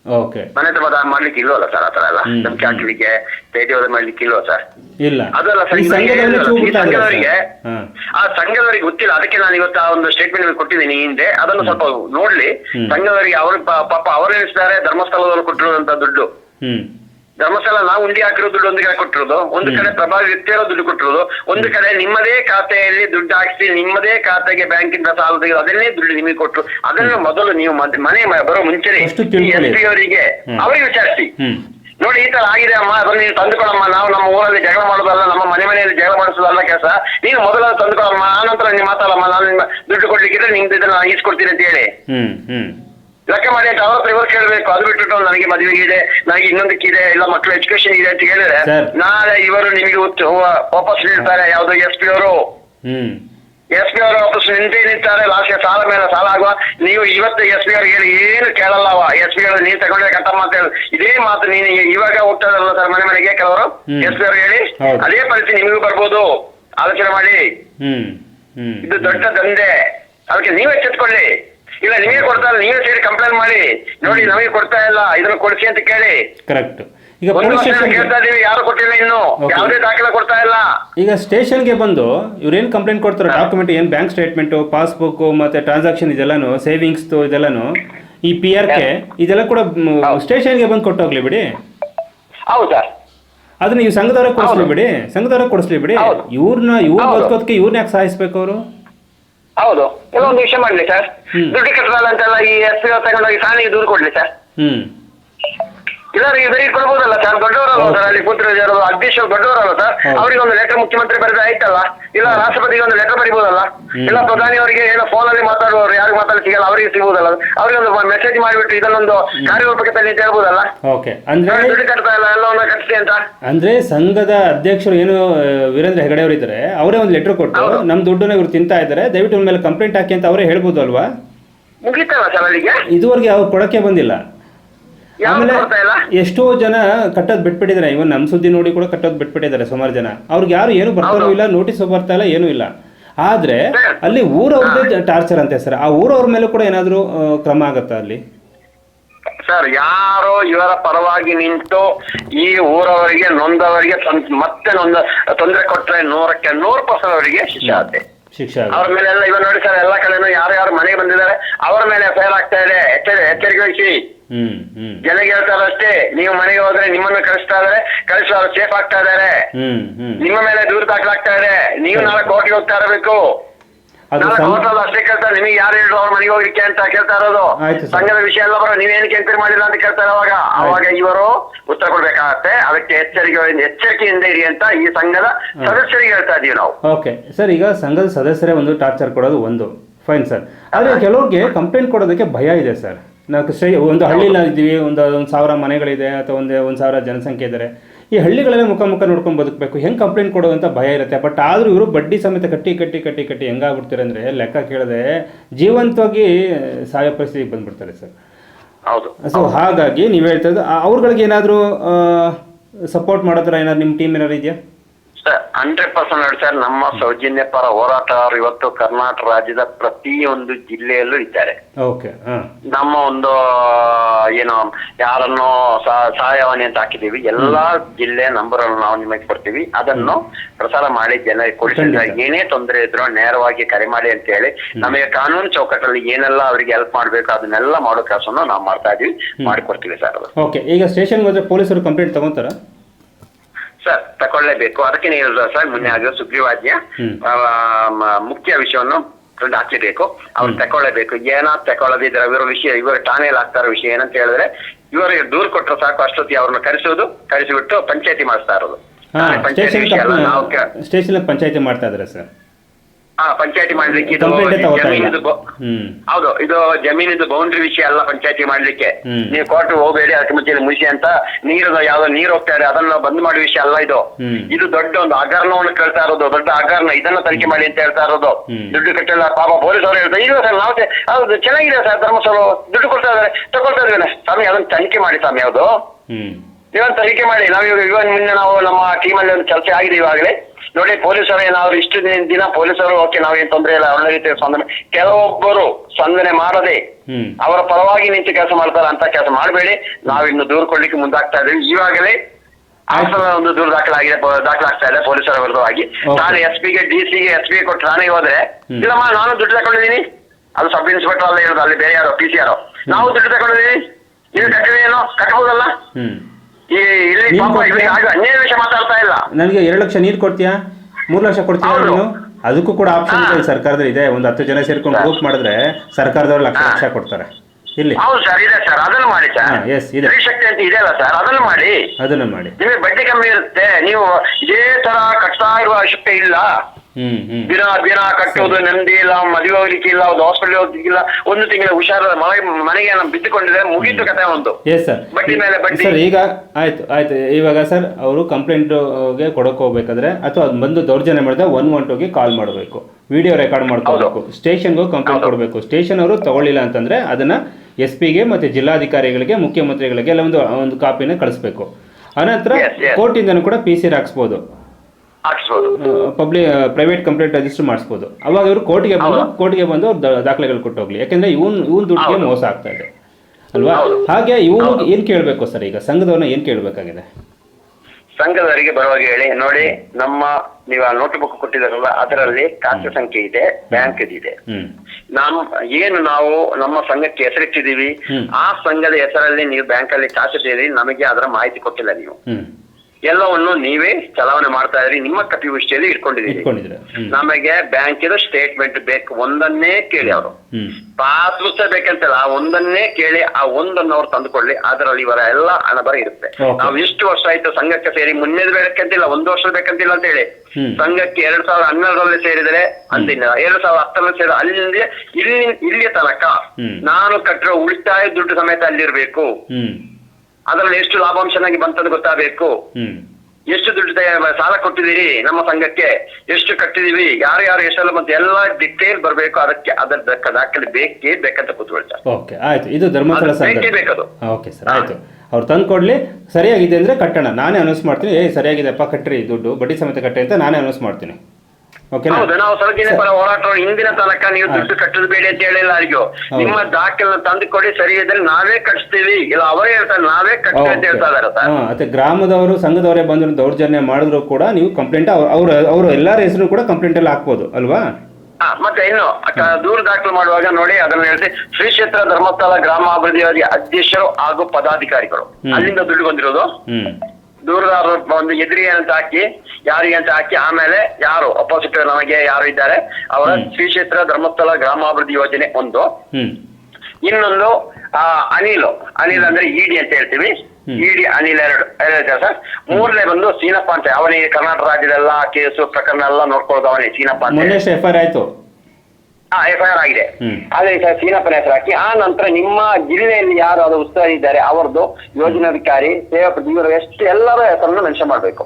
ಓಕೆ. ಮನೆ ಹತ್ರ ಬಂದು ಮಾಡ್ಲಿಕ್ಕೆ ಇಲ್ವಲ್ಲ ಸರ್ ಆತರ ಎಲ್ಲ? ನಮ್ ಹಾಕ್ಲಿಕ್ಕೆ ಹೋದ ಮಾಡ್ಲಿಕ್ಕೆ ಇಲ್ವಾ ಸರ್? ಇಲ್ಲ. ಅದಲ್ಲ ಸರ್ ಈ ಸಂಘದವರಿಗೆ ಆ ಸಂಘದವರಿಗೆ ಗೊತ್ತಿಲ್ಲ. ಅದಕ್ಕೆ ನಾನು ಇವತ್ತು ಆ ಒಂದು ಸ್ಟೇಟ್ಮೆಂಟ್ ನಿಮಗೆ ಕೊಟ್ಟಿದ್ದೀನಿ ಹಿಂದೆ. ಅದನ್ನು ಸ್ವಲ್ಪ ನೋಡ್ಲಿ. ಸಂಘದವರಿಗೆ ಅವ್ರಿಗೆ ಪಾಪ ಅವರು ಧರ್ಮಸ್ಥಳದಲ್ಲಿ ಕೊಟ್ಟಿರುವಂತ ದುಡ್ಡು. ಧರ್ಮಸ್ಥಳ ನಾವು ಉಂಡಿ ಹಾಕಿರೋ ದುಡ್ಡು ಒಂದು ಕಡೆ ಕೊಟ್ಟಿರೋದು ಒಂದು ಕಡೆ ಪ್ರಭಾವಿ ವ್ಯಕ್ತಿಯರ ದುಡ್ಡು ಕೊಟ್ಟಿರೋದು ಒಂದು ಕಡೆ ನಿಮ್ಮದೇ ಖಾತೆಯಲ್ಲಿ ದುಡ್ಡು ಹಾಕಿಸಿ ನಿಮ್ಮದೇ ಖಾತೆಗೆ ಬ್ಯಾಂಕಿಂದ ಸಾಲ ತೆಗೆದು ಅದನ್ನೇ ದುಡ್ಡು ನಿಮಗೆ ಕೊಟ್ಟರು ಅದನ್ನು ಮೊದಲು ನೀವು ಮನೆ ಬರೋ ಮುಂಚೆನೆ. ಎಸ್ ಪಿ ಅವರಿಗೆ. ಅವರಿಗೆ ವಿಚಾರಿಸಿ. ನೋಡಿ ಈ ತರ ಆಗಿದೆ ಅಮ್ಮ ಅದನ್ನ ನೀನು ತಂದುಕೊಡಮ್ಮ ನಾವು ನಮ್ಮ ಊರಲ್ಲಿ ಜಗಳ ಮಾಡೋದಲ್ಲ ನಮ್ಮ ಮನೆ ಮನೆಯಲ್ಲಿ ಜಗಳ ಮಾಡಿಸೋದಲ್ಲ ಕೆಲಸ. ನೀನು ಮೊದಲು ತಂದುಕೊಡಮ್ಮ ಆನಂತರ ನೀವು ಮಾತಾಡಮ್ಮ ನಾನು ನಿಮ್ಮ ದುಡ್ಡು ಕೊಡ್ಲಿಕ್ಕಿದ್ರೆ ನಿಮ್ದು ಇದನ್ನ ನಾನು ಈಸ್ಕೊಡ್ತೀನಿ ಅಂತ ಹೇಳಿ. ಲೆಕ್ಕ ಮಾಡಿ ಅಂತ ಅವ್ರ ಹತ್ರ ಇವ್ರು ಕೇಳಬೇಕು. ಅದು ಬಿಟ್ಟು ನನಗೆ ಮದುವೆ ಇದೆ ನನಗೆ ಇನ್ನೊಂದಕ್ಕಿದೆ ಇಲ್ಲ ಮಕ್ಕಳು ಎಜುಕೇಶನ್ ಇದೆ ಅಂತ ಹೇಳಿದ್ರೆ ಸರ್. ನಾಳೆ ಇವರು ನಿಮಗೆ ಉತ್ತ- ವಾಪಸ್ ನೀಡ್ತಾರೆ ಯಾವ್ದು ಎಸ್ ಪಿ ಅವರು. ಹ್ಮ್. ಎಸ್ ಪಿ ಅವರು ವಾಪಸ್ ನಿಂತೇ ನಿಂತಾರೆ ಲಾಸ್ಟ್ ಸಾಲ ಮೇಲೆ ಸಾಲ ಆಗುವ. ನೀವು ಇವತ್ತು ಎಸ್ ಪಿ ಅವ್ರಿಗೆ ಹೇಳಿ ಏನು ಕೇಳಲ್ಲವ ಎಸ್ ಪಿ ಅವರು ನೀನ್ ತಗೊಂಡ್ರೆ ಕಟ್ಟ ಅಂತ ಹೇಳಿ. ಇದೇ ಮಾತು ನೀನು ಇವಾಗ ಹೋಗ್ತಾರಲ್ಲ ಸರ್ ಮನೆ ಮನೆಗೆ ಕೆಲವರು? ಹ್ಮ್. ಎಸ್ ಪಿ ಅವ್ರಿಗೆ ಹೇಳಿ ಹೌದು. ಅದೇ ಪರಿಸ್ಥಿತಿ ನಿಮಗೂ ಬರ್ಬೋದು. ಆಲೋಚನೆ ಮಾಡಿ. ಹ್ಮ್. ಹ್ಮ್. ಇದು ದೊಡ್ಡ ದಂಧೆ. ಅದಕ್ಕೆ ನೀವೇ ಎಚ್ಚೆತ್ಕೊಳ್ಳಿ. ಇಲ್ಲ ನೀವೇ ಕೊಡ್ತಾ ಇಲ್ಲ. ನೀವೇ ಸೇರಿ ಕಂಪ್ಲೇಂಟ್ ಮಾಡಿ. ನೋಡಿ ನಮಗೆ ಕೊಡ್ತಾ ಇಲ್ಲ. ಇದನ್ನ ಕೊಡಿಸಿ ಅಂತ ಕೇಳಿ. ಕರೆಕ್ಟ್ ಈಗ ಒಂದು ಪೊಲೀಸ್ ಸ್ಟೇಷನ್ ಕೇಳ್ತಾ ಇದೀವಿ ಯಾರು ಕೊಟ್ಟಿಲ್ಲ ಇನ್ನು? Okay. ಯಾವುದೇ ದಾಖಲೆ ಕೊಡ್ತಾ ಇಲ್ಲ. ಈಗ ಸ್ಟೇಷನ್ಗೆ ಬಂದು ಇವ್ರೇನು ಕಂಪ್ಲೇಂಟ್ ಕೊಡ್ತಾರೆ? ಡಾಕ್ಯುಮೆಂಟ್ ಏನು ಬ್ಯಾಂಕ್ ಸ್ಟೇಟ್ಮೆಂಟು ಪಾಸ್ಬುಕ್ ಮತ್ತೆ ಟ್ರಾನ್ಸಾಕ್ಷನ್ ಇದೆಲ್ಲಾನು ಸೇವಿಂಗ್ಸ್ ಇದೆಲ್ಲಾನು ಈ ಪಿ ಆರ್ ಕೆ ಇದೆಲ್ಲ ಕೂಡ ಸ್ಟೇಷನ್ಗೆ ಬಂದು ಕೊಟ್ಟೋಗ್ಲಿ ಬಿಡಿ. ಹೌದು ಸರ್. ಅದನ್ನ ನೀವು ಸಂಘದವರ ಕೊಡಿಸ್ಲಿ ಬಿಡಿ. ಸಂಘದವರ ಕೊಡಿಸ್ಲಿ ಬಿಡಿ. ಹೌದು. ಇವ್ರನ್ನ ಇವ್ರ ಹೌದು. ಬದುಕೋದಕ್ಕೆ ಇವ್ರನ್ನ ಯಾಕೆ ಸಾಯಿಸ್ಬೇಕು ಅವರು? ಹೌದು. ಒಂದು ವಿಷಯ ಮಾಡ್ಲಿ ಸರ್. ದುಡ್ಡು ಕಟ್ಟಲ್ಲ ಅಂತೆಲ್ಲ ಈ ಎಸ್ ಪಿ ತಗೊಂಡೋಗಿ ಸಾಲಿಗೆ ದೂರು ಕೊಡ್ಲಿ ಸರ್. ಹ್ಮ್. ಎಲ್ಲರಿಗೆ ಬರೀ ಕೊಡ್ಬೋದಲ್ಲ ಸರ್ ದೊಡ್ಡವರಲ್ಲ. ಸರ್ ಅಲ್ಲಿ ಕೂತಿರೋದು ಅಧ್ಯಕ್ಷರು ದೊಡ್ಡವರಲ್ಲ ಸರ್. ಅವರಿಗೆ ಒಂದು ಲೆಟರ್ ಮುಖ್ಯಮಂತ್ರಿ ಬರೆದ ಆಯ್ತಲ್ಲ? ಇಲ್ಲ ರಾಷ್ಟ್ರಪತಿಗೆ ಒಂದು ಲೆಟರ್ ಬರಿಬೋದಲ್ಲ. ಇಲ್ಲ ಪ್ರಧಾನಿ ಅವರಿಗೆ ಏನೋ ಫೋನ್ ಅಲ್ಲಿ ಮಾತಾಡುವವರು ಯಾರಿಗೆ ಮಾತಾಡಿ ಸಿಗಲ್ಲ ಅವರಿಗೆ ಸಿಗುವುದಲ್ಲ ಅವರಿಗೆ ಒಂದು ಮೆಸೇಜ್ ಮಾಡಿಬಿಟ್ಟು ಇದನ್ನೊಂದು ಕಾರ್ಯರೂಪಕ್ಕೆ ಅಂತ ಹೇಳ್ಬೋದಲ್ಲ? ಓಕೆ ಅಂದ್ರೆ ದುಡ್ಡು ಕಟ್ತಾ ಇಲ್ಲ ಎಲ್ಲವನ್ನ ಕಟ್ಟಿ ಅಂತ? ಅಂದ್ರೆ ಸಂಘದ ಅಧ್ಯಕ್ಷರು ಏನು ವೀರೇಂದ್ರ ಹೆಗಡೆ ಅವರು ಇದ್ದಾರೆ ಅವರೇ ಒಂದು ಲೆಟರ್ ಕೊಟ್ಟು. ನಮ್ಮ ದುಡ್ಡನ್ನ ಇವ್ರು ತಿಂತಾ ಇದ್ದಾರೆ ದಯವಿಟ್ಟು ಮೇಲೆ ಕಂಪ್ಲೇಂಟ್ ಹಾಕಿ ಅಂತ ಅವರೇ ಹೇಳ್ಬೋದು ಅಲ್ವಾ? ಮುಗಿತಲ್ಲ ಸರ್ ಅಲ್ಲಿಗೆ? ಇದುವರೆಗೆ ಅವ್ರು ಕೊಡಕ್ಕೆ ಬಂದಿಲ್ಲ. ಯಾರು ಆಮೇಲೆ ಎಷ್ಟೋ ಜನ ಕಟ್ಟೋದ್ ಬಿಟ್ಬಿಟ್ಟಿದ್ದಾರೆ ಇವನ್ ನಮ್ಮ ಸುದ್ದಿ ನೋಡಿ ಕೂಡ ಕಟ್ಟೋದ್ ಬಿಟ್ಬಿಟ್ಟಿದ್ದಾರೆ ಸುಮಾರು ಜನ. ಅವ್ರಿಗೆ ಯಾರು ಏನು ಬರ್ತಾರೂ ಇಲ್ಲ ನೋಟಿಸ್ ಬರ್ತಾ ಇಲ್ಲ ಏನೂ ಇಲ್ಲ. ಆದ್ರೆ ಅಲ್ಲಿ ಊರವ್ರದ್ದೇ ಟಾರ್ಚರ್ ಅಂತೆ ಸರ್. ಆ ಊರವ್ರ ಮೇಲೆ ಕೂಡ ಏನಾದ್ರು ಕ್ರಮ ಆಗತ್ತಾ ಅಲ್ಲಿ? ಸರ್ ಯಾರೋ ಇವರ ಪರವಾಗಿ ನಿಂತು ಈ ಊರವರಿಗೆ ನೊಂದವರಿಗೆ ಮತ್ತೆ ನೊಂದ ತೊಂದರೆ ಕೊಟ್ರೆ ನೂರಕ್ಕೆ ನೂರು ಪರ್ಸೆಂಟ್ ಅವರಿಗೆ ಶಿಕ್ಷೆ ಆಗುತ್ತೆ. ಶಿಕ್ಷೆ ಅವ್ರ ಮೇಲೆ ಎಲ್ಲ ಇವಾಗ ನೋಡಿ ಸರ್ ಎಲ್ಲಾ ಕಡೆನೂ ಯಾರು ಯಾರು ಮನೆಗೆ ಬಂದಿದ್ದಾರೆ ಅವರ ಮೇಲೆ ಫೇಲ್ ಆಗ್ತಾ ಇದೆ. ಎಚ್ಚರಿ ಎಚ್ಚರಿಕೆ ವಹಿಸಿ. ಹ್ಮ್ ಹ್ಮ್. ಹೇಳ್ತಾರೆ ಅಷ್ಟೇ ನೀವು ಮನೆಗೆ ಹೋದ್ರೆ ನಿಮ್ಮನ್ನ ಕಳಿಸ್ತಾ ಇದಾರೆ ಕಳಿಸಿ ಅವ್ರು ಸೇಫ್ ಆಗ್ತಾ ಇದಾರೆ ಹ್ಮ್ ಹ್ಮ್. ನಿಮ್ಮ ಮೇಲೆ ದೂರ ದಾಖಲಾಗ್ತಾ ಇದೆ. ನೀವು ನಾಳೆ ಕೋರ್ಟ್ಗೆ ಹೋಗ್ತಾ ಇರಬೇಕು. ಅದು ನಾಳೆ ಸಂ- ಕೋರ್ಟ್ ಅಷ್ಟೇ ಕೇಳ್ತಾರೆ ನಿಮಗೆ ಯಾರು ಹೇಳಿದ್ರು ಅವ್ರ ಮನೆಗೆ ಹೋಗ್ಲಿಕ್ಕೆ ಅಂತ ಕೇಳ್ತಾ ಇರೋದು. ಆಯ್ತು ಸರ್. ಸಂಘದ ವಿಷಯ ಎಲ್ಲ ಬರೋ ನೀವೇನಕ್ಕೆ ಎಂಕ್ವೈರಿ ಮಾಡಿಲ್ಲ ಅಂತ ಕೇಳ್ತಾರೆ ಅವಾಗ ಅವಾಗ ಇವರು ಉತ್ತರ ಕೊಡ್ಬೇಕಾಗತ್ತೆ. ಅದಕ್ಕೆ ಎಚ್ಚರಿಕೆ ಎಚ್ಚರಿಕೆಯಿಂದ ಇರಿ ಅಂತ ಈ ಸಂಘದ ಸದಸ್ಯರಿಗೆ ಹೇಳ್ತಾ ಇದೀವಿ ನಾವು. ಓಕೆ. ಸರ್ ಈಗ ಸಂಘದ ಸದಸ್ಯರೇ ಒಂದು ಟಾರ್ಚರ್ ಕೊಡೋದು ಒಂದು. Fine sir. ಆದ್ರೆ ಕೆಲವ್ರಿಗೆ ಕಂಪ್ಲೇಂಟ್ ಕೊಡೋದಕ್ಕೆ ಭಯ ಇದೆ ಸರ್. ನಾವು ಸೈ ಒಂದು ಹಳ್ಳಿ ಇದ್ದೀವಿ ಒಂದು ಒಂದು ಸಾವಿರ ಮನೆಗಳಿದೆ ಅಥವಾ ಒಂದು ಒಂದು ಸಾವಿರ ಜನಸಂಖ್ಯೆ ಇದ್ದಾರೆ. ಈ ಹಳ್ಳಿಗಳೆಲ್ಲ ಮುಖ ಮುಖ ನೋಡ್ಕೊಂಡು ಬದುಕಬೇಕು. ಹೆಂಗೆ ಕಂಪ್ಲೇಂಟ್ ಕೊಡೋದಂತ ಅಂತ ಭಯ ಇರುತ್ತೆ. ಬಟ್ ಆದರೂ ಇವರು ಬಡ್ಡಿ ಸಮೇತ ಕಟ್ಟಿ ಕಟ್ಟಿ ಕಟ್ಟಿ ಕಟ್ಟಿ ಹೆಂಗಾಗ್ಬಿಡ್ತಾರೆ ಅಂದರೆ ಲೆಕ್ಕ ಕೇಳದೆ ಜೀವಂತವಾಗಿ ಸಾಯೋ ಪರಿಸ್ಥಿತಿಗೆ ಬಂದ್ಬಿಡ್ತಾರೆ ಸರ್. ಸೊ ಹಾಗಾಗಿ ನೀವು ಹೇಳ್ತಾ ಇದ್ದು ಅವ್ರುಗಳಿಗೆ ಏನಾದರೂ ಸಪೋರ್ಟ್ ಮಾಡೋ ಥರ ಏನಾದ್ರು ನಿಮ್ಮ ಟೀಮ್ ಏನಾದ್ರು ಇದೆಯಾ? ಸರ್ ಹಂಡ್ರೆಡ್ ಪರ್ಸೆಂಟ್ ನೋಡಿ ಸರ್ ನಮ್ಮ ಸೌಜನ್ಯ ಪರ ಹೋರಾಟಗಾರರು ಇವತ್ತು ಕರ್ನಾಟಕ ರಾಜ್ಯದ ಪ್ರತಿಯೊಂದು ಜಿಲ್ಲೆಯಲ್ಲೂ ಇದ್ದಾರೆ. ಓಕೆ ಹಾಂ. ನಮ್ಮ ಒಂದು ಏನು ಯಾರನ್ನು ಸಹಾಯವಾಣಿ ಅಂತ ಹಾಕಿದೀವಿ ಎಲ್ಲಾ ಜಿಲ್ಲೆ ನಂಬರ್ ಅನ್ನು ನಾವು ನಿಮಗೆ ಕೊಡ್ತೀವಿ. ಅದನ್ನು ಪ್ರಸಾರ ಮಾಡಿ ಜನರಿಗೆ ಕೊಡಿಸಿ ಖಂಡಿತ. ಏನೇ ತೊಂದರೆ ಇದ್ರು ನೇರವಾಗಿ ಕರೆ ಮಾಡಿ ಅಂತ ಹೇಳಿ ನಮಗೆ ಕಾನೂನು ಚೌಕಟ್ಟಲ್ಲಿ ಏನೆಲ್ಲ ಅವರಿಗೆ ಹೆಲ್ಪ್ ಮಾಡ್ಬೇಕು ಅದನ್ನೆಲ್ಲ ಮಾಡೋ ಕೆಲಸವನ್ನು ನಾವು ಮಾಡ್ತಾ ಇದೀವಿ. ಮಾಡಿಕೊಡ್ತೀವಿ ಸರ್ ಅದು. ಓಕೆ ಈಗ ಸ್ಟೇಷನ್ ಹೋದ್ರೆ ಪೊಲೀಸರು ಕಂಪ್ಲೇಂಟ್ ತಗೊಂತಾರ? ಸರ್ ತಕೊಳ್ಳೇಬೇಕು. ಅದಕ್ಕೆ ನೀವು ಸರ್ ಮೊನ್ನೆ ಆಗಿರೋ ಸುಗ್ರೀವಾಜ್ಞೆ ಮುಖ್ಯ ವಿಷಯವನ್ನು ತಂದು ಹಾಕ್ಲೇಬೇಕು ಅವ್ರು ತಕೊಳ್ಳೇಬೇಕು. ಏನಾದ್ರು ತಗೊಳ್ಳೋದಿದ್ರೆ ಇವರ ವಿಷಯ ಇವರು ಠಾಣೆಯಲ್ಲಿ ಹಾಕ್ತಾರ ವಿಷಯ ಏನಂತ ಹೇಳಿದ್ರೆ ಇವರಿಗೆ ದೂರ ಕೊಟ್ಟರೆ ಸಾಕು ಅಷ್ಟೊತ್ತಿ ಅವ್ರನ್ನ ಕರೆಸೋದು ಕರೆಸಿಬಿಟ್ಟು ಪಂಚಾಯತಿ ಮಾಡಿಸ್ತಾ ಇರೋದು. ಪಂಚಾಯತಿ ಸ್ಟೇಷನ್ ವಿಷಯ ಎಲ್ಲ ನಾವು ಸ್ಟೇಷನ್ ಪಂಚಾಯತಿ ಮಾಡ್ತಾ ಇದ್ರೆ ಸರ್. ಹಾ ಪಂಚಾಯತಿ ಮಾಡ್ಲಿಕ್ಕೆ ಇದು ಕಂಪ್ಲೇಂಟ್ ತಗೋತಾ ಇಲ್ಲ. ಜಮೀನಿದು ಬ- ಹ್ಮ್. ಹೌದು ಇದು ಜಮೀನಿದು ಬೌಂಡ್ರಿ ವಿಷಯ ಅಲ್ಲ ಪಂಚಾಯತಿ ಮಾಡ್ಲಿಕ್ಕೆ. ಹ್ಮ್. ನೀವು ಕೋರ್ಟ್ ಹೋಗಬೇಡಿ ಅದಕ್ಕೆ ಮುಂಚೆ ಮುಸಿ ಮುಗಿಸಿ ಅಂತ ನೀರು ಯಾವ್ದೋ ನೀರು ಹೋಗ್ತಾ ಇದೆ ಅದನ್ನ ಬಂದ್ ಮಾಡೋ ವಿಷಯ ಅಲ್ಲ ಇದು. ಹ್ಮ್. ಇದು ದೊಡ್ಡ ಒಂದು ಹಗರಣವನ್ನು ಕೇಳ್ತಾ ಇರೋದು ದೊಡ್ಡ ಹಗರಣ. ಇದನ್ನ ತನಿಖೆ ಮಾಡಿ ಅಂತ ಹೇಳ್ತಾ ಇರೋದು. ಹ್ಮ್. ದುಡ್ಡು ಕಟ್ಟಿಲ್ಲ ಪಾಪ ಪೊಲೀಸ್ ಅವರು ಹೇಳ್ತಾರೆ ಇಲ್ಲ ಸರ್ ನಾವು ಅದು ಹೌದು ಚೆನ್ನಾಗಿದೆ ಸರ್ ಧರ್ಮಸ್ಥಳ ದುಡ್ಡು ಕೊಡ್ತಾ ಇದಾರೆ ತಗೊಳ್ತಾ ಇದ್ದೇನೆ ಸ್ವಾಮಿ ಅದನ್ನ ತನಿಖೆ ಮಾಡಿ ಸ್ವಾಮಿ ಹ್ಮ್. ನೀವೊಂದು ತನಿಖೆ ಮಾಡಿ. ನಾವು ಇವಾಗ ಇವಾಗ ನಿನ್ನೆ ನಾವು ನಮ್ಮ ಟೀಮಲ್ಲಿ ಒಂದು ಚರ್ಚೆ ಆಗಿದೆ ಇವಾಗಲೇ. ನೋಡಿ ಪೊಲೀಸರು ಏನಾದ್ರು ಇಷ್ಟು ದಿನ ದಿನ ಪೊಲೀಸರು ಓಕೆ ನಾವೇನ್ ತೊಂದರೆ ಇಲ್ಲ ಒಳ್ಳೆ ರೀತಿಯ ಸ್ಪಂದನೆ ಕೆಲವೊಬ್ಬರು ಸ್ಪಂದನೆ ಮಾಡದೆ ಅವರ ಪರವಾಗಿ ನಿಂತು ಕೆಲಸ ಮಾಡ್ತಾರ ಅಂತ ಕೆಲಸ ಮಾಡಬೇಡಿ. ನಾವಿನ್ನು ದೂರು ಕೊಡ್ಲಿಕ್ಕೆ ಮುಂದಾಗ್ತಾ ಇದ್ದೀವಿ. ಇವಾಗಲೇ ಹಾಸನ ಒಂದು ದೂರು ದಾಖಲಾಗಿದೆ ದಾಖಲಾಗ್ತಾ ಇದೆ ಪೊಲೀಸರ ವಿರುದ್ಧವಾಗಿ. ನಾನು ಎಸ್ ಪಿಗೆ ಡಿ ಸಿಗೆ ಎಸ್ ಪಿಗೆ ಕೊಟ್ಟು ನಾನೇ ಹೋದ್ರೆ ಇಲ್ಲಮ್ಮ ನಾನು ದುಡ್ಡು ತಗೊಂಡಿದ್ದೀನಿ. ಅದು ಸಬ್ ಇನ್ಸ್ಪೆಕ್ಟರ್ ಅಲ್ಲ ಹೇಳುದು ಅಲ್ಲಿ ಬೇರೆ ಯಾರೋ ಪಿ ಸಿ ಯಾರೋ. ನಾವು ದುಡ್ಡು ತಗೊಂಡಿದ್ದೀವಿ. ನೀವು ಕಟ್ಟಿದೇನೋ ಕಟ್ಟಬಹುದಲ್ಲ ಹ್ಮ್. ಈ ಇಲ್ಲಿ ನೀನ್ ಪಾಪ ಕೊಡ್ತೀಯಾ? ಇವರಿಗೆ ಆಗ ಅನ್ಯಾಯ ವಿಷಯ ಮಾತಾಡ್ತಾ ಇಲ್ಲ. ನನಗೆ ಎರಡು ಲಕ್ಷ ನೀರು ಕೊಡ್ತೀಯಾ? ಮೂರು ಲಕ್ಷ ಕೊಡ್ತೀಯಾ ಹೌದು. ನೀನು? ಅದಕ್ಕೂ ಕೂಡ ಆಪ್ಷನ್ ಇದೆ ಸರ್ಕಾರದಲ್ಲಿ ಇದೆ. ಒಂದು ಹತ್ತು ಜನ ಸೇರ್ಕೊಂಡು. ಗ್ರೂಪ್ ಮಾಡಿದ್ರೆ ಸರ್ಕಾರದವ್ರು ಲಕ್ಷ ಲಕ್ಷ ಕೊಡ್ತಾರೆ. ಇಲ್ಲಿ. ಹೌದು ಸರ್ ಇದೆ ಸರ್. ಅದನ್ನು ಮಾಡಿ ಸರ್. ಹಾ, yes, ಇದೆ. ಶಕ್ತಿ ಅಂತ ಇದೆಯಲ್ಲ ಸರ್ ಅದನ್ನು ಮಾಡಿ. ಅದನ್ನ ಮಾಡಿ. ನಿಮಗೆ ಬಡ್ಡಿ ಕಮ್ಮಿ ಇರುತ್ತೆ. ನೀವು ಇದೇ ತರ ಕಷ್ಟ ಇರುವ ಅವಶ್ಯಕತೆ ಇಲ್ಲ. ದಿನ ದಿನ ಕಟ್ಟುವುದು ನೆಮ್ಮದಿ ಇಲ್ಲ ಮದುವೆ ಹೋಗ್ಲಿಕ್ಕೆ ಇಲ್ಲ ಒಂದು ಹಾಸ್ಪಿಟಲ್ ಹೋಗ್ಲಿಕ್ಕಿಲ್ಲ ಒಂದು ತಿಂಗಳ ಹುಷಾರ ಮನೆ ಮನೆಗೆ ಬಿದ್ದುಕೊಂಡಿದೆ ಮುಗೀತು ಕತೆ ಒಂದು. ಎಸ್ ಸರ್ ಬಡ್ಡಿ ಮೇಲೆ ಬಡ್ಡಿ. ಸರ್ ಈಗ ಆಯ್ತು ಆಯ್ತು. ಇವಾಗ ಸರ್ ಅವರು ಕಂಪ್ಲೇಂಟ್ಗೆ ಕೊಡಕ್ಕೆ ಹೋಗ್ಬೇಕಾದ್ರೆ ಅಥವಾ ಅದ್ ಬಂದು ದೌರ್ಜನ್ಯ ಮಾಡಿದ್ರೆ ಒನ್ ಒನ್ ಟೂಗೆ ಕಾಲ್ ಮಾಡಬೇಕು. ವಿಡಿಯೋ ರೆಕಾರ್ಡ್ ಮಾಡ್ಕೋಬೇಕು ಸ್ಟೇಷನ್ಗೂ ಕಂಪ್ಲೇಂಟ್. ಕೊಡಬೇಕು. ಸ್ಟೇಷನ್ ಅವರು ತಗೊಳ್ಳಿಲ್ಲ ಅಂತಂದ್ರೆ ಅದನ್ನ ಎಸ್ ಪಿಗೆ ಮತ್ತೆ ಜಿಲ್ಲಾಧಿಕಾರಿಗಳಿಗೆ ಮುಖ್ಯಮಂತ್ರಿಗಳಿಗೆ ಎಲ್ಲ ಒಂದು ಒಂದು ಕಾಪಿನ ಕಳಿಸ್ಬೇಕು. ಅನಂತರ. ಕೋರ್ಟಿಂದನೂ ಕೂಡ ಪಿ ಸಿ ಹಾಕ್ಸ್ಬೋದು. ಹಾಕ್ಸ್ಬೋದು. ಪಬ್ಲಿಕ್ ಪ್ರೈವೇಟ್ ಕಂಪ್ಲೇಂಟ್ ರಿಜಿಸ್ಟರ್ ಮಾಡಿಸ್ಬೋದು. ಅವಾಗ ಇವರು ಕೋರ್ಟ್ಗೆ ಬಂದು. ಕೋರ್ಟ್ಗೆ ಬಂದು ಅವ್ರ ದಾಖಲೆಗಳು ಕೊಟ್ಟು ಹೋಗ್ಲಿ. ಯಾಕಂದ್ರೆ ಇವನ್ ಇವನ್ ದುಡ್ಡಿಗೆ ಮೋಸ ಆಗ್ತಾ ಇದೆ. ಅಲ್ವಾ? ಹಾಗೆ ಇವನು. ಏನ್ ಕೇಳಬೇಕು ಸರ್ ಈಗ? ಸಂಘದವ್ರನ್ನ ಏನ್ ಕೇಳಬೇಕಾಗಿದೆ? ಸಂಘದವರಿಗೆ ಬರುವಾಗ ಹೇಳಿ. ನೋಡಿ ನಮ್ಮ ನೀವು ಆ ನೋಟ್ ಬುಕ್ ಕೊಟ್ಟಿದಾರಲ್ಲ ಅದರಲ್ಲಿ ಖಾತೆ ಸಂಖ್ಯೆ ಇದೆ ಬ್ಯಾಂಕ್ ಇದೆ. ನಮ್ ಏನು ನಾವು ನಮ್ಮ ಸಂಘಕ್ಕೆ ಹೆಸರಿಟ್ಟಿದೀವಿ ಆ ಸಂಘದ ಹೆಸರಲ್ಲಿ ನೀವು ಬ್ಯಾಂಕ್ ಅಲ್ಲಿ ಖಾತೆ ಸೇರಿ ನಮಗೆ ಅದರ ಮಾಹಿತಿ ಕೊಟ್ಟಿಲ್ಲ ನೀವು. ಎಲ್ಲವನ್ನು ನೀವೇ ಚಲಾವಣೆ ಮಾಡ್ತಾ ಇದ್ರಿ ನಿಮ್ಮ ಕಪಿವೃಷ್ಟಿಯಲ್ಲಿ ಇಟ್ಕೊಂಡಿದ್ದೀರಿ. ಇಟ್ಕೊಂಡಿದ್ರೆ ನಮಗೆ ಬ್ಯಾಂಕಿನ ಸ್ಟೇಟ್ಮೆಂಟ್ ಬೇಕು ಒಂದನ್ನೇ ಕೇಳಿ ಅವರು. ಹ್ಮ್. ಪಾಸ್ ಪುಸ್ತಕ ಬೇಕಂತಲ್ಲ ಆ ಒಂದನ್ನೇ ಕೇಳಿ ಆ ಒಂದನ್ನು ಅವ್ರು ತಂದುಕೊಳ್ಳಿ ಅದರಲ್ಲಿ ಇವರ ಎಲ್ಲ ಹಣ ಬರ ಇರುತ್ತೆ. ನಾವು ಇಷ್ಟು ವರ್ಷ ಆಯ್ತು ಸಂಘಕ್ಕೆ ಸೇರಿ ಮುನ್ನೆದು ಬೇಕಂತಿಲ್ಲ ಒಂದು ವರ್ಷ ಬೇಕಂತಿಲ್ಲ ಅಂತ ಹೇಳಿ. ಸಂಘಕ್ಕೆ ಎರಡ್ ಸಾವಿರದ ಹನ್ನೆರಡರಲ್ಲಿ ಸೇರಿದರೆ ಅಂದಿನ ಎರಡ್ ಸಾವಿರದ ಹತ್ತರಲ್ಲಿ ಸೇರಿ ಅಲ್ಲಿಂದ ಇಲ್ಲಿ ಇಲ್ಲಿಯ ತನಕ ನಾನು ಕಟ್ಟಿರೋ ಉಳಿತಾಯ ದುಡ್ಡು ಸಮೇತ ಅಲ್ಲಿರ್ಬೇಕು. ಅದರಲ್ಲಿ ಎಷ್ಟು ಲಾಭಾಂಶನಾಗಿ ಬಂತದ್ದು ಗೊತ್ತಾಗಬೇಕು. ಹ್ಮ್. ಎಷ್ಟು ದುಡ್ಡು ಸಾಲ ಕೊಟ್ಟಿದ್ದೀರಿ ನಮ್ಮ ಸಂಘಕ್ಕೆ? ಎಷ್ಟು ಕಟ್ಟಿದೀವಿ ಯಾರು ಯಾರು ಎಷ್ಟೆಲ್ಲ ಬಂತು? ಎಲ್ಲ ಡಿಟೇಲ್ ಬರಬೇಕು. ಅದಕ್ಕೆ ಅದರ ದಾಖಲೆ ಬೇಕೇ ಬೇಕಂತ ಕೂತ್ಕೊಳ್ತಾರೆ ಓಕೆ ಆಯ್ತು. ಇದು ಧರ್ಮಸ್ಥಳ ಬೇಕೇ ಬೇಕದು. ಓಕೆ ಸರ್ ಆಯ್ತು. ಅವ್ರು ತಂದು ಕೊಡ್ಲಿ. ಸರಿಯಾಗಿದೆ ಅಂದ್ರೆ ಕಟ್ಟೋಣ. ನಾನೇ ಅನೌನ್ಸ್ ಮಾಡ್ತೀನಿ. ಏ ಸರಿಯಾಗಿದೆಪ್ಪ ಕಟ್ಟ್ರಿ ದುಡ್ಡು. ಬಡ್ಡಿ ಸಮೇತ ಕಟ್ಟಿ ಅಂತ ನಾನೇ ಅನೌನ್ಸ್ ಮಾಡ್ತೀನಿ. ಓಕೆನಾ? ಹೌದು ನಾವು ಸರಕಿನ ಪರ ಹೋರಾಟ ಹಿಂದಿನ ತನಕ ನೀವು ದುಡ್ಡು ಕಟ್ಟೋದು ಬೇಡ ಅಂತ ಹೇಳಿಲ್ಲ ಯಾರಿಗೂ ನಿಮ್ಮ ದಾಖಲೆ ತಂದು ಕೊಡಿ ಸರಿ ಇದ್ರೆ ನಾವೇ ಕಟ್ಸ್ತೀವಿ. ಇಲ್ಲ ಅವರೇ ಹೇಳ್ತಾರೆ ನಾವೇ ಕಟ್ತೀವಿ ಅಂತ ಹೇಳ್ತಾ ಇದಾರೆ ಸರ್. ಹಾ ಮತ್ತೆ ಗ್ರಾಮದವರು ಸಂಘದವರೇ ಬಂದು ದೌರ್ಜನ್ಯ ಮಾಡಿದ್ರು ಕೂಡ ನೀವು ಕಂಪ್ಲೇಂಟ್ ಅವ್ರ ಅವ್ರ ಎಲ್ಲರ ಹೆಸರು ಕೂಡ ಕಂಪ್ಲೇಂಟ್ ಅಲ್ಲಿ ಹಾಕ್ಬೋದು ಅಲ್ವಾ? ಹಾ, ಮತ್ತೆ ಇನ್ನು ಅಕ- ದೂರು ದಾಖಲು ಮಾಡುವಾಗ ನೋಡಿ ಅದನ್ನ ಹೇಳ್ತೀವಿ ಶ್ರೀ ಕ್ಷೇತ್ರ ಧರ್ಮಸ್ಥಳ ಗ್ರಾಮಾಭಿವೃದ್ಧಿ ಅಧ್ಯಕ್ಷರು ಹಾಗೂ ಪದಾಧಿಕಾರಿಗಳು. ಅಲ್ಲಿಂದ ದುಡ್ಡು ಬಂದಿರೋದು. ಹ್ಮ್. ದೂರದಾರರು ಒಂದು ಎದುರಿ ಅಂತ ಹಾಕಿ ಯಾರಿಗೆ ಅಂತ ಹಾಕಿ ಆಮೇಲೆ ಯಾರು ಅಪೋಸಿಟ್ ನಮಗೆ ಯಾರು ಇದ್ದಾರೆ ಅವರ ಶ್ರೀ ಕ್ಷೇತ್ರ ಧರ್ಮಸ್ಥಳ ಗ್ರಾಮಾಭಿವೃದ್ಧಿ ಯೋಜನೆ ಒಂದು. ಇನ್ನೊಂದು ಆ ಅನಿಲ್. ಅನಿಲ್ ಅಂದ್ರೆ ಇಡಿ ಅಂತ ಹೇಳ್ತೀವಿ. ಇಡಿ ಅನಿಲ್ ಎರಡು ಎರಡು ಸರ್. ಮೂರನೇ ಬಂದು ಸೀನಪ್ಪ ಅಂತ. ಅವನಿಗೆ ಕರ್ನಾಟಕ ರಾಜ್ಯದೆಲ್ಲ ಕೇಸು ಪ್ರಕರಣ ಎಲ್ಲ ನೋಡ್ಕೊಳ್ಳೋದು ಅವನಿಗೆ ಸೀನಪ್ಪ ಅಂತ ಆಯ್ತು. ಹಾ ಎಫ್ ಐ ಆರ್ ಆಗಿದೆ ಆದ್ರೆ ಸರ್ ಸೀನಪ್ಪನ ಹೆಸರು ಹಾಕಿ. ಆ ನಂತರ ನಿಮ್ಮ ಜಿಲ್ಲೆಯಲ್ಲಿ ಯಾರು ಅದು ಉಸ್ತುವಾರಿ ಇದ್ದಾರೆ ಅವರದ್ದು ಯೋಜನಾಧಿಕಾರಿ ಸೇವಾ ಪ್ರತಿ ಎಷ್ಟು ಎಲ್ಲರ ಹೆಸರನ್ನು ಮೆನ್ಷನ್ ಮಾಡಬೇಕು.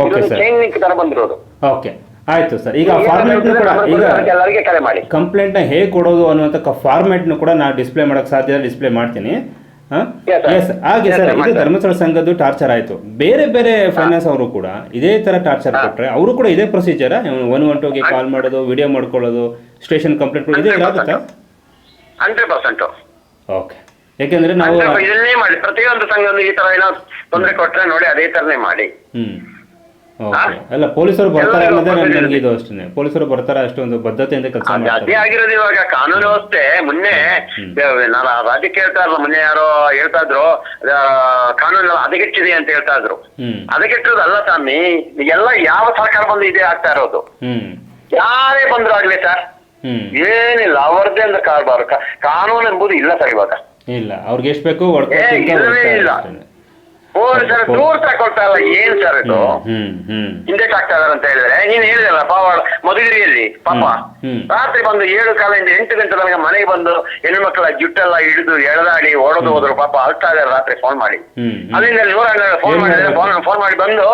ಓಕೆ ಸರ್ ತರ ಬಂದಿರೋದು. ಓಕೆ ಆಯ್ತು ಸರ್ ಈಗ ಫಾರ್ಮೆಟ್ ಕೂಡ ಈಗ ಕಂಪ್ಲೇಂಟ್ ಕಂಪ್ಲೇಂಟ್ನ ಹೇಗೆ ಕೊಡೋದು ಅನ್ನುವಂಥ ನ ಕೂಡ ನಾನು ಡಿಸ್ಪ್ಲೇ ಮಾಡಕ್ ಸಾಧ್ಯ ಡಿಸ್ಪ್ಲೇ ಮಾಡ್ತೀನಿ. ಎಸ್ ಹಾಗೆ ಸರ್ ಇದು ಧರ್ಮಸ್ಥಳ ಸಂಘದ್ದು ಟಾರ್ಚರ್ ಆಯ್ತು. ಬೇರೆ ಬೇರೆ ಫೈನಾನ್ಸ್ ಅವರು ಕೂಡ ಇದೇ ತರ ಟಾರ್ಚರ್ ಕೊಟ್ರೆ ಕೊಟ್ಟರೆ ಅವರು ಕೂಡ ಇದೇ ಪ್ರೊಸೀಜರ್ ಒನ್ ಒನ್ ಟೂಗೆ ಕಾಲ್ ಮಾಡೋದು ವಿಡಿಯೋ ಮಾಡ್ಕೊಳ್ಳೋದು ಸ್ಟೇಷನ್ ಕಂಪ್ಲೀಟ್ ಇದೇ ಆಗುತ್ತಾ ಹಂಡ್ರೆಡ್ ಪರ್ಸೆಂಟ್ ಓಕೆ ಯಾಕೆಂದ್ರೆ ನಾವು ಇದನ್ನೇ ಮಾಡಿ. ಪ್ರತಿಯೊಂದು ಸಂಘ ಈ ತರ ಏನೋ ತೊಂದರೆ ಕೊಟ್ರೆ ನೋಡಿ ಅದೇ ತರನೇ ಮಾಡಿ. ಹ್ಮ್. ಓಕೆ ಅಲ್ಲ ಪೊಲೀಸರು ಬರ್ತಾರೆ ಎಲ್ಲರೂ ಅನ್ನೋದೇ ಒಪ್ಪಂದ ನನಗೆ ಇದು ಅಷ್ಟೇ ಪೊಲೀಸರು ಬರ್ತಾರೆ ಅಷ್ಟೊಂದು ಬದ್ಧತೆಯಿಂದ ಕೆಲಸ ಅದೇ ಅದೇ ಮಾಡ್ತಾರೆ. ಆಗಿರೋದು ಇವಾಗ ಕಾನೂನು ವ್ಯವಸ್ಥೆ. ಮೊನ್ನೆ. ನಾನು ರಾಜ್ಯ ಹೇಳ್ತಾ ಇರಲ್ಲ ಮೊನ್ನೆ ಯಾರೋ ಹೇಳ್ತಾ ಇದ್ರು ಆ, ಕಾನೂನು ಹದಗೆಟ್ಟಿದೆ ಅಂತ ಹೇಳ್ತಾ ಇದ್ರು. ಹ್ಮ್. ಅಲ್ಲ ಸ್ವಾಮಿ ಎಲ್ಲ ಯಾವ ಸರ್ಕಾರ ಬಂದು ಇದೇ ಆಗ್ತಾ ಇರೋದು? ಹ್ಮ್. ಯಾರೇ ಬಂದ್ರು ಆಗ್ಲಿ ಸರ್. ಹ್ಮ್. ಏನಿಲ್ಲ ಅವರದ್ದೇ ಅಂದ್ರೆ ಕಾರ್ಬಾರು. ಕ- ಕಾನೂನು ಎಂಬುದು ಇಲ್ಲ ಸರ್ ಇವಾಗ. ಇಲ್ಲ ಅವ್ರಿಗೆ ಎಷ್ಟು ಬೇಕು ಏ, ಇಲ್ಲವೇ ಇಲ್ಲ. ಅಷ್ಟೇನೆ. ಪೊಲೀಸರು ದೂರ ತಗೊಳ್ತಾ ಇಲ್ಲ. ಏನ್ ಸರ್ ಇದು? ಹಿಂದೆ ಆಗ್ತಾ ಇದಾರೆ ಅಂತ ಹೇಳಿದ್ರೆ. ನೀನ್ ಹೇಳಿದಲ್ಲ ಪಾವ ಮಧುಗಿರಿಯಲ್ಲಿ ಪಾಪ. ರಾತ್ರಿ ಬಂದು ಏಳು ಕಾಲದಿಂದ ಎಂಟು ಗಂಟೆ ತನಕ ಮನೆಗೆ ಬಂದು ಹೆಣ್ಮಕ್ಳ ಜುಟ್ಟೆಲ್ಲ ಹಿಡಿದು ಎಳದಾಡಿ ಓಡೋದು ಹೋದ್ರು ಪಾಪ ಅಳ್ತಾ ಇದಾರೆ ರಾತ್ರಿ ಫೋನ್ ಮಾಡಿ. ಅಲ್ಲಿಂದ ನೂರ ಫೋನ್ ಮಾಡಿದ್ರೆ ಫೋನ್ ಫೋನ್ ಮಾಡಿ ಬಂದು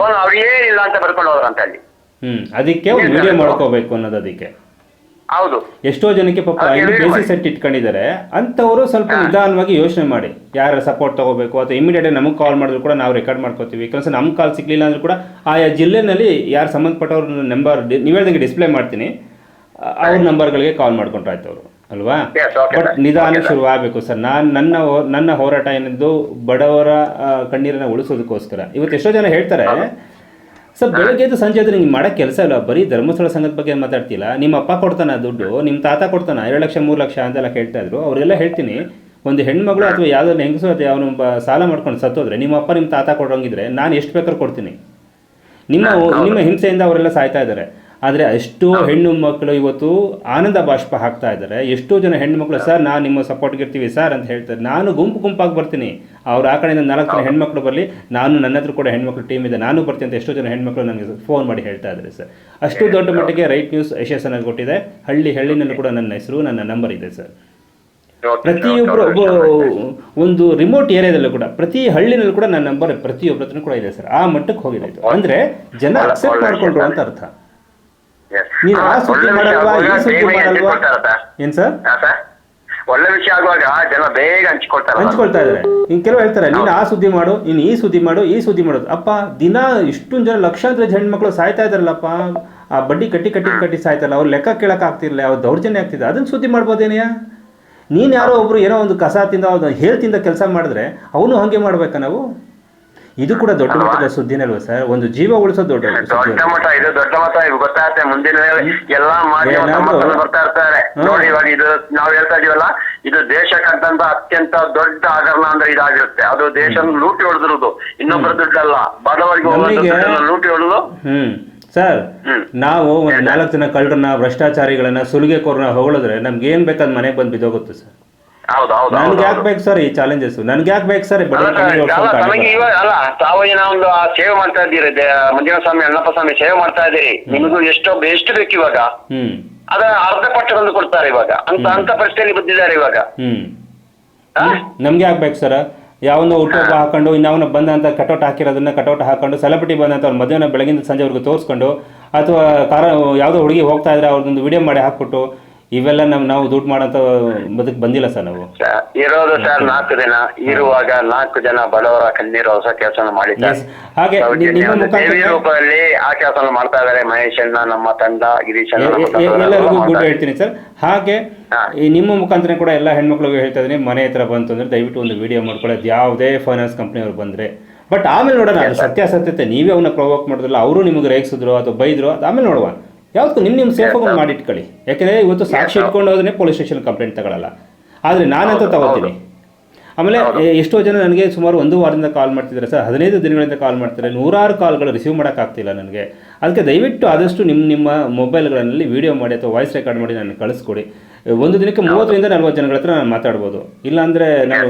ಫೋನ್ ಅವ್ರಿಗೆ ಏನಿಲ್ಲ ಅಂತ ಬರ್ಕೊಂಡು ಹೋದ್ರಂತ ಅಲ್ಲಿ ಅದಕ್ಕೆ ವಿಡಿಯೋ ಮಾಡ್ಕೋಬೇಕು ಅನ್ನೋದು ಅದಕ್ಕೆ. ಹೌದು. ಎಷ್ಟೋ ಜನಕ್ಕೆ ಪಾಪ ಬೇಸಿಕ್ ಸೆಟ್ ಇಟ್ಕೊಂಡಿದ್ದಾರೆ. ಅಂತವರು ಸ್ವಲ್ಪ. ನಿಧಾನವಾಗಿ ಯೋಚನೆ ಮಾಡಿ. ಯಾರ ಸಪೋರ್ಟ್ ತಗೋಬೇಕು ಅಥವಾ ಇಮಿಡಿಯೇಟ್ ನಮಗೆ ಕಾಲ್ ಮಾಡಿದ್ರು ಕೂಡ ನಾವು ರೆಕಾರ್ಡ್ ಮಾಡ್ಕೋತೀವಿ. ಕೆಲಸ ನಮ್ಮ ಕಾಲ್ ಸಿಗ್ಲಿಲ್ಲ ಅಂದ್ರೂ ಕೂಡ ಆಯಾ ಜಿಲ್ಲೆನಲ್ಲಿ ಯಾರು ಸಂಬಂಧಪಟ್ಟವ್ರ ನಂಬರ್ ನೀವು ಹೇಳ್ದಂಗೆ ಡಿಸ್ಪ್ಲೇ ಮಾಡ್ತೀನಿ. ಆ- ಅವ್ರ ನಂಬರ್ಗಳಿಗೆ ಕಾಲ್ ಮಾಡ್ಕೊಂಡ್ರೆ ಆಯ್ತು ಅವರು. ಅಲ್ವಾ? ಬಟ್. ನಿಧಾನ ಶುರು ಆಗಬೇಕು ಸರ್ ನಾನು ನನ್ನ ನನ್ನ ಹೋರಾಟ ಏನಿದ್ದು ಬಡವರ ಆ, ಕಣ್ಣೀರನ್ನ ಉಳಿಸೋದಕ್ಕೋಸ್ಕರ. ಇವತ್ತು ಎಷ್ಟೋ ಜನ ಹೇಳ್ತಾರೆ ಸರ್ ಬೆಳಗ್ಗೆ ಎದ್ದು ಸಂಜೆ ಅದು ನಿಮ್ಗೆ ಮಾಡೋ ಕೆಲಸ ಇಲ್ಲ ಬರೀ ಧರ್ಮಸ್ಥಳ ಸಂಘದ ಬಗ್ಗೆ ಮಾತಾಡ್ತಿಲ್ಲ ನಿಮ್ಮ ಅಪ್ಪ ಕೊಡ್ತಾನ ದುಡ್ಡು ನಿಮ್ಮ ತಾತ ಕೊಡ್ತಾನ ಎರಡು ಲಕ್ಷ ಮೂರು ಲಕ್ಷ ಅಂತೆಲ್ಲ ಕೇಳ್ತಾ ಇದ್ರು. ಅವರೆಲ್ಲ ಹೇಳ್ತೀನಿ ಒಂದು ಹೆಣ್ಮಗಳು ಅಥವಾ ಯಾವುದೋ ಹೆಂಗಸು ಅಥವಾ ಅವನು ಸಾಲ ಮಾಡ್ಕೊಂಡು ಸತ್ತೋದ್ರೆ ನಿಮ್ಮ ಅಪ್ಪ ನಿಮ್ಮ ತಾತ ಕೊಡೋಂಗಿದ್ರೆ ನಾನು ಎಷ್ಟು ಬೇಕಾದ್ರೂ ಕೊಡ್ತೀನಿ. ನಿಮ್ಮ ನಿಮ್ಮ ಹಿಂಸೆಯಿಂದ ಅವರೆಲ್ಲ ಸಾಯ್ತಾ ಇದ್ದಾರೆ. ಆದರೆ ಎಷ್ಟೋ ಹೆಣ್ಣು ಮಕ್ಕಳು ಇವತ್ತು ಆನಂದ ಬಾಷ್ಪ ಹಾಕ್ತಾ ಇದ್ದಾರೆ. ಎಷ್ಟೋ ಜನ ಹೆಣ್ಣು ಮಕ್ಕಳು ಸರ್ ನಾನು ನಿಮ್ಮ ಸಪೋರ್ಟ್ಗೆ ಇರ್ತೀವಿ ಸರ್ ಅಂತ ಹೇಳ್ತಾರೆ. ನಾನು ಗುಂಪು ಗುಂಪಾಗಿ ಬರ್ತೀನಿ. ಅವ್ರ ಆ ಕಡೆಯಿಂದ ನಾಲ್ಕು ಜನ ಹೆಣ್ಮಕ್ಳು ಬರಲಿ ನಾನು ನನ್ನ ಹತ್ರ ಕೂಡ ಹೆಣ್ಮಕ್ಳು ಟೀಮ್ ಇದೆ ನಾನು ಬರ್ತೀನಿ ಅಂತ ಎಷ್ಟೋ ಜನ ಹೆಣ್ಮಕ್ಳು ನನಗೆ ಫೋನ್ ಮಾಡಿ ಹೇಳ್ತಾ ಇದ್ದಾರೆ ಸರ್. ಅಷ್ಟು ದೊಡ್ಡ ಮಟ್ಟಿಗೆ ರೈಟ್ ನ್ಯೂಸ್ ಯಶಸ್ಸನ್ನು ಕೊಟ್ಟಿದೆ. ಹಳ್ಳಿ ಹಳ್ಳಿನಲ್ಲೂ ಕೂಡ ನನ್ನ ಹೆಸರು ನನ್ನ ನಂಬರ್ ಇದೆ ಸರ್. ಪ್ರತಿಯೊಬ್ಬರು ಒಬ್ಬ ಒಂದು ರಿಮೋಟ್ ಏರಿಯಾದಲ್ಲೂ ಕೂಡ ಪ್ರತಿ ಹಳ್ಳಿನಲ್ಲೂ ಕೂಡ ನನ್ನ ನಂಬರ್ ಪ್ರತಿಯೊಬ್ಬರ ಹತ್ರ ಕೂಡ ಇದೆ ಸರ್. ಆ ಮಟ್ಟಕ್ಕೆ ಹೋಗಿದೆ ಇದು. ಅಂದ್ರೆ ಜನ ಅಕ್ಸೆಪ್ಟ್ ಮಾಡ್ಕೊಂಡ್ರು ಅಂತ ಅರ್ಥ. ನೀನು ಆ ಸುದ್ದಿ ಮಾಡಲ್ವಾ ಈ ಸುದ್ದಿ ಮಾಡಲ್ವಾ? ಏನ್ ಸರ್? ಒಳ್ಳೆ ವಿಷಯ ಆಗುವಾಗ ಜನ ಬೇಗ ಹಂಚ್ಕೊಳ್ತಾರೆ ಹಂಚ್ಕೊಳ್ತಾ ಇದಾರೆ ಇನ್ ಕೆಲವು ಹೇಳ್ತಾರೆ ನೀನು ಆ ಸುದ್ದಿ ಮಾಡು ನೀನು ಈ ಸುದ್ದಿ ಮಾಡು ಈ ಸುದ್ದಿ ಮಾಡೋದು ಅಪ್ಪ ದಿನ ಇಷ್ಟೊಂದು ಜನ ಲಕ್ಷಾಂತರ ಹೆಣ್ಮಕ್ಳು ಸಾಯ್ತಾ ಇದಾರಲ್ಲಪ್ಪ ಆ ಬಡ್ಡಿ ಕಟ್ಟಿ ಕಟ್ಟಿ ಕಟ್ಟಿ ಸಾಯ್ತಲ್ಲ ಅವ್ರು ಲೆಕ್ಕ ಕೇಳಕ್ ಆಗ್ತಿರ್ಲಿಲ್ಲ ಅವ್ರ ದೌರ್ಜನ್ಯ ಆಗ್ತಿದೆ. ಅದನ್ನ ಸುದ್ದಿ ಮಾಡ್ಬೋದೇನೆಯ ನೀನ್ ಯಾರೋ ಒಬ್ರು ಏನೋ ಒಂದು ಕಸ ತಿಂದ ಹೇಳ್ತಿಂದ ಕೆಲಸ ಮಾಡಿದ್ರೆ ಅವನು ಹಂಗೆ ಮಾಡ್ಬೇಕಾ ನಾವು? ಇದು ಕೂಡ ದೊಡ್ಡ ಮಟ್ಟದ ಸುದ್ದಿನೇ ಅಲ್ವಾ ಸರ್? ಒಂದು ಜೀವ ಉಳಿಸೋದು ದೊಡ್ಡ ದೊಡ್ಡ ಮಠ ಇದು ದೊಡ್ಡ ಮಠ ಇದು ಗೊತ್ತಾಗುತ್ತೆ ಮುಂದಿನ ಎಲ್ಲಾ ಮಾಧ್ಯಮ ಬರ್ತಾ ಇರ್ತಾರೆ. ನೋಡಿ ಇವಾಗ ಇದು ನಾವ್ ಹೇಳ್ತಾ ಇದೀವಲ್ಲ ಇದು ದೇಶಕ್ಕಂತ ಅತ್ಯಂತ ದೊಡ್ಡ ಆಗರಣ ಅಂದ್ರೆ ಇದಾಗಿರುತ್ತೆ. ಅದು ದೇಶ ಲೂಟಿ ಹೊಡೆದಿರುದು. ಇನ್ನೊಬ್ಬರ ದುಡ್ಡಲ್ಲ. ಬಡವರಿಗೆ ಲೂಟಿ ಹೊಡೆದು ಹ್ಮ್. ಸರ್. ನಾವು ಒಂದು ನಾಲ್ಕು ಜನ ಕಳ್ಳರನ್ನ ಭ್ರಷ್ಟಾಚಾರಿಗಳನ್ನ ಸುಲಿಗೆಕೋರನ್ನ ಹೊಗಳಿದ್ರೆ ನಮ್ಗೆ ಏನ್ ಬೇಕಾದ್ ಮನೆಗೆ ಬಂದು ಬಿದ್ದೋಗುತ್ತೆ ಸರ್. ನನ್ಗೆ ಯಾಕೆ ಬೇಕು ಸರ್ ಈ ಚಾಲೆಂಜಸ್ ನನ್ಗೆ ಯಾಕೆ ಬೇಕು ಸರ್ ಅಲ್ಲ? ಇವಾಗ ತಾವು ಏನೋ ಒಂದು ಆ ಸೇವೆ ಮಾಡ್ತಾ ಇದ್ದೀರಿ ಮಂಜುನಾಥ ಸ್ವಾಮಿ ಅಣ್ಣಪ್ಪ ಸ್ವಾಮಿ ಸೇವೆ ಮಾಡ್ತಾ ಇದ್ದೀರಿ. ನಿಮಗೂ ಎಷ್ಟೋ ಎಷ್ಟು ಬೇಕು ಇವಾಗ. ಅದ ಅರ್ಧ ಪಟ್ಟು ತಂದು ಕೊಡ್ತಾರೆ ಇವಾಗ. ಅಂತ ಅಂತ ಪರಿಸ್ಥಿತಿಯಲ್ಲಿ ಬಂದಿದ್ದಾರೆ ಇವಾಗ? ನಮ್ಗೆ ಯಾಕೆ ಬೇಕು ಸರ್? ಯಾವನೋ ಹುಟ್ಟೊಬ್ಬ ಹಾಕೊಂಡು ಇನ್ಯಾವನ ಬಂದಂತ ಕಟೌಟ್ ಹಾಕಿರೋದನ್ನ ಕಟೌಟ್ ಹಾಕೊಂಡು ಸೆಲೆಬ್ರಿಟಿ ಬಂದಂತ ಅವ್ರ ಮಧ್ಯಾಹ್ನ ಬೆಳಗಿನ ಸಂಜೆವರೆಗೂ ತೋರಿಸ್ಕೊಂಡು ಅಥವಾ ಕಾರ ಯಾವುದೋ ಹುಡುಗಿ ಹೋಗ್ತಾ ಇದ್ರೆ ಅವ್ರದ್ದೊಂದು ವಿಡಿಯೋ ಮಾಡಿ ಹಾಕ್ಬಿಟ್ಟು ಇವೆಲ್ಲ ನಮ್ ನಾವು ದುಡ್ಡು ಮಾಡೋಂಥ ಬದುಕ್ ಬಂದಿಲ್ಲ ಸರ್ ನಾವು. ಇರೋದು ಸರ್ ನಾಲ್ಕು ದಿನ. ಇರುವಾಗ ನಾಲ್ಕು ಜನ ಬಡವರ ಕಣ್ಣೀರು ಹೊಸ ಕೆಲಸ ಮಾಡಿದ್ದಾರೆ. ಹಾಗೆ ನಿ- ನಿಮ್ಮ ಒಂದು ಮುಖಾಂತರ- ದೇವಿ ರೂಪದಲ್ಲಿ ಆ ಕೆಲಸ ಮಾಡ್ತಾ ಇದಾರೆ ಮಹೇಶ್ ಅಣ್ಣ ನಮ್ಮ ತಂಡ ಗಿರೀಶ್ ಅಣ್ಣ ನಮ್ಮ ಎ- ಎ- ತಂಡದವರೆಲ್ಲ ಎಲ್ಲರಿಗೂ ಗುಡ್ ಮಾಡ್ತಾ ಹೇಳ್ತೀನಿ ಸರ್. ಹಾಗೆ ಹಾ. ಈ ನಿಮ್ಮ ಮುಖಾಂತರ ಕೂಡ ಎಲ್ಲ ಹೆಣ್ಮಕ್ಳಿಗೂ ಹೇಳ್ತಾ ಇದ್ದೀನಿ. ಮನೆ ಹತ್ರ ಬಂತು ಅಂದ್ರೆ ದಯವಿಟ್ಟು ಒಂದು ವಿಡಿಯೋ ಮಾಡ್ಕೊಳ್ಳೋದು. ಯಾವುದೇ ಫೈನಾನ್ಸ್ ಕಂಪ್ನಿಯವ್ರು ಬಂದ್ರೆ. ಬಟ್ ಆಮೇಲೆ ನೋಡೋಣ ಅದು ಸತ್ಯಾಸತ್ಯತೆ. ನೀವೇ ಅವನ್ನ ಪ್ರೊವೋಕ್ ಮಾಡೋದಿಲ್ಲ ಅವರು ನಿಮಗೆ ರೇಗಿಸಿದ್ರು ಅಥವಾ ಬೈದ್ರು ಅದು ಆಮೇಲೆ ನೋಡುವ. ಯಾವ್ದು ನಿಮ್ಮ ನಿಮ್ಮ ಸೇಫಾಗಿ ಒಂದು ಮಾಡಿ ಇಟ್ಕೊಳ್ಳಿ ಯಾಕಂದ್ರೆ ಇವತ್ತು ಸಾಕ್ಷಿ ಇಟ್ಕೊಂಡು ಹೋದ್ರೆ ಪೊಲೀಸ್ ಸ್ಟೇಷನ್ ಕಂಪ್ಲೇಂಟ್ ತಗೊಳ್ಳಲ್ಲ ಆದರೆ ನಾನಂತ ತಗೋತೀನಿ ಆಮೇಲೆ ಎಷ್ಟೋ ಜನ ನನಗೆ ಸುಮಾರು ಒಂದು ವಾರದಿಂದ ಕಾಲ್ ಮಾಡ್ತಿದ್ದಾರೆ ಸರ್. ಹದಿನೈದು ದಿನಗಳಿಂದ ಕಾಲ್ ಮಾಡ್ತಾರೆ ನೂರಾರು ಕಾಲ್ಗಳು ರಿಸೀವ್ ಮಾಡೋಕ್ಕಾಗ್ತಿಲ್ಲ ನನಗೆ. ಅದಕ್ಕೆ ದಯವಿಟ್ಟು ಆದಷ್ಟು ನಿಮ್ಮ ನಿಮ್ಮ ಮೊಬೈಲ್ಗಳಲ್ಲಿ ವಿಡಿಯೋ ಮಾಡಿ ಅಥವಾ ವಾಯ್ಸ್ ರೆಕಾರ್ಡ್ ಮಾಡಿ ನನಗೆ ಕಳಿಸ್ಕೊಡಿ. ಒಂದು ದಿನಕ್ಕೆ ಮೂವತ್ತರಿಂದ ನಲ್ವತ್ತು ಜನಗಳ ಹತ್ರ ನಾನು ಮಾತಾಡ್ಬೋದು. ಇಲ್ಲಾಂದರೆ ನಾನು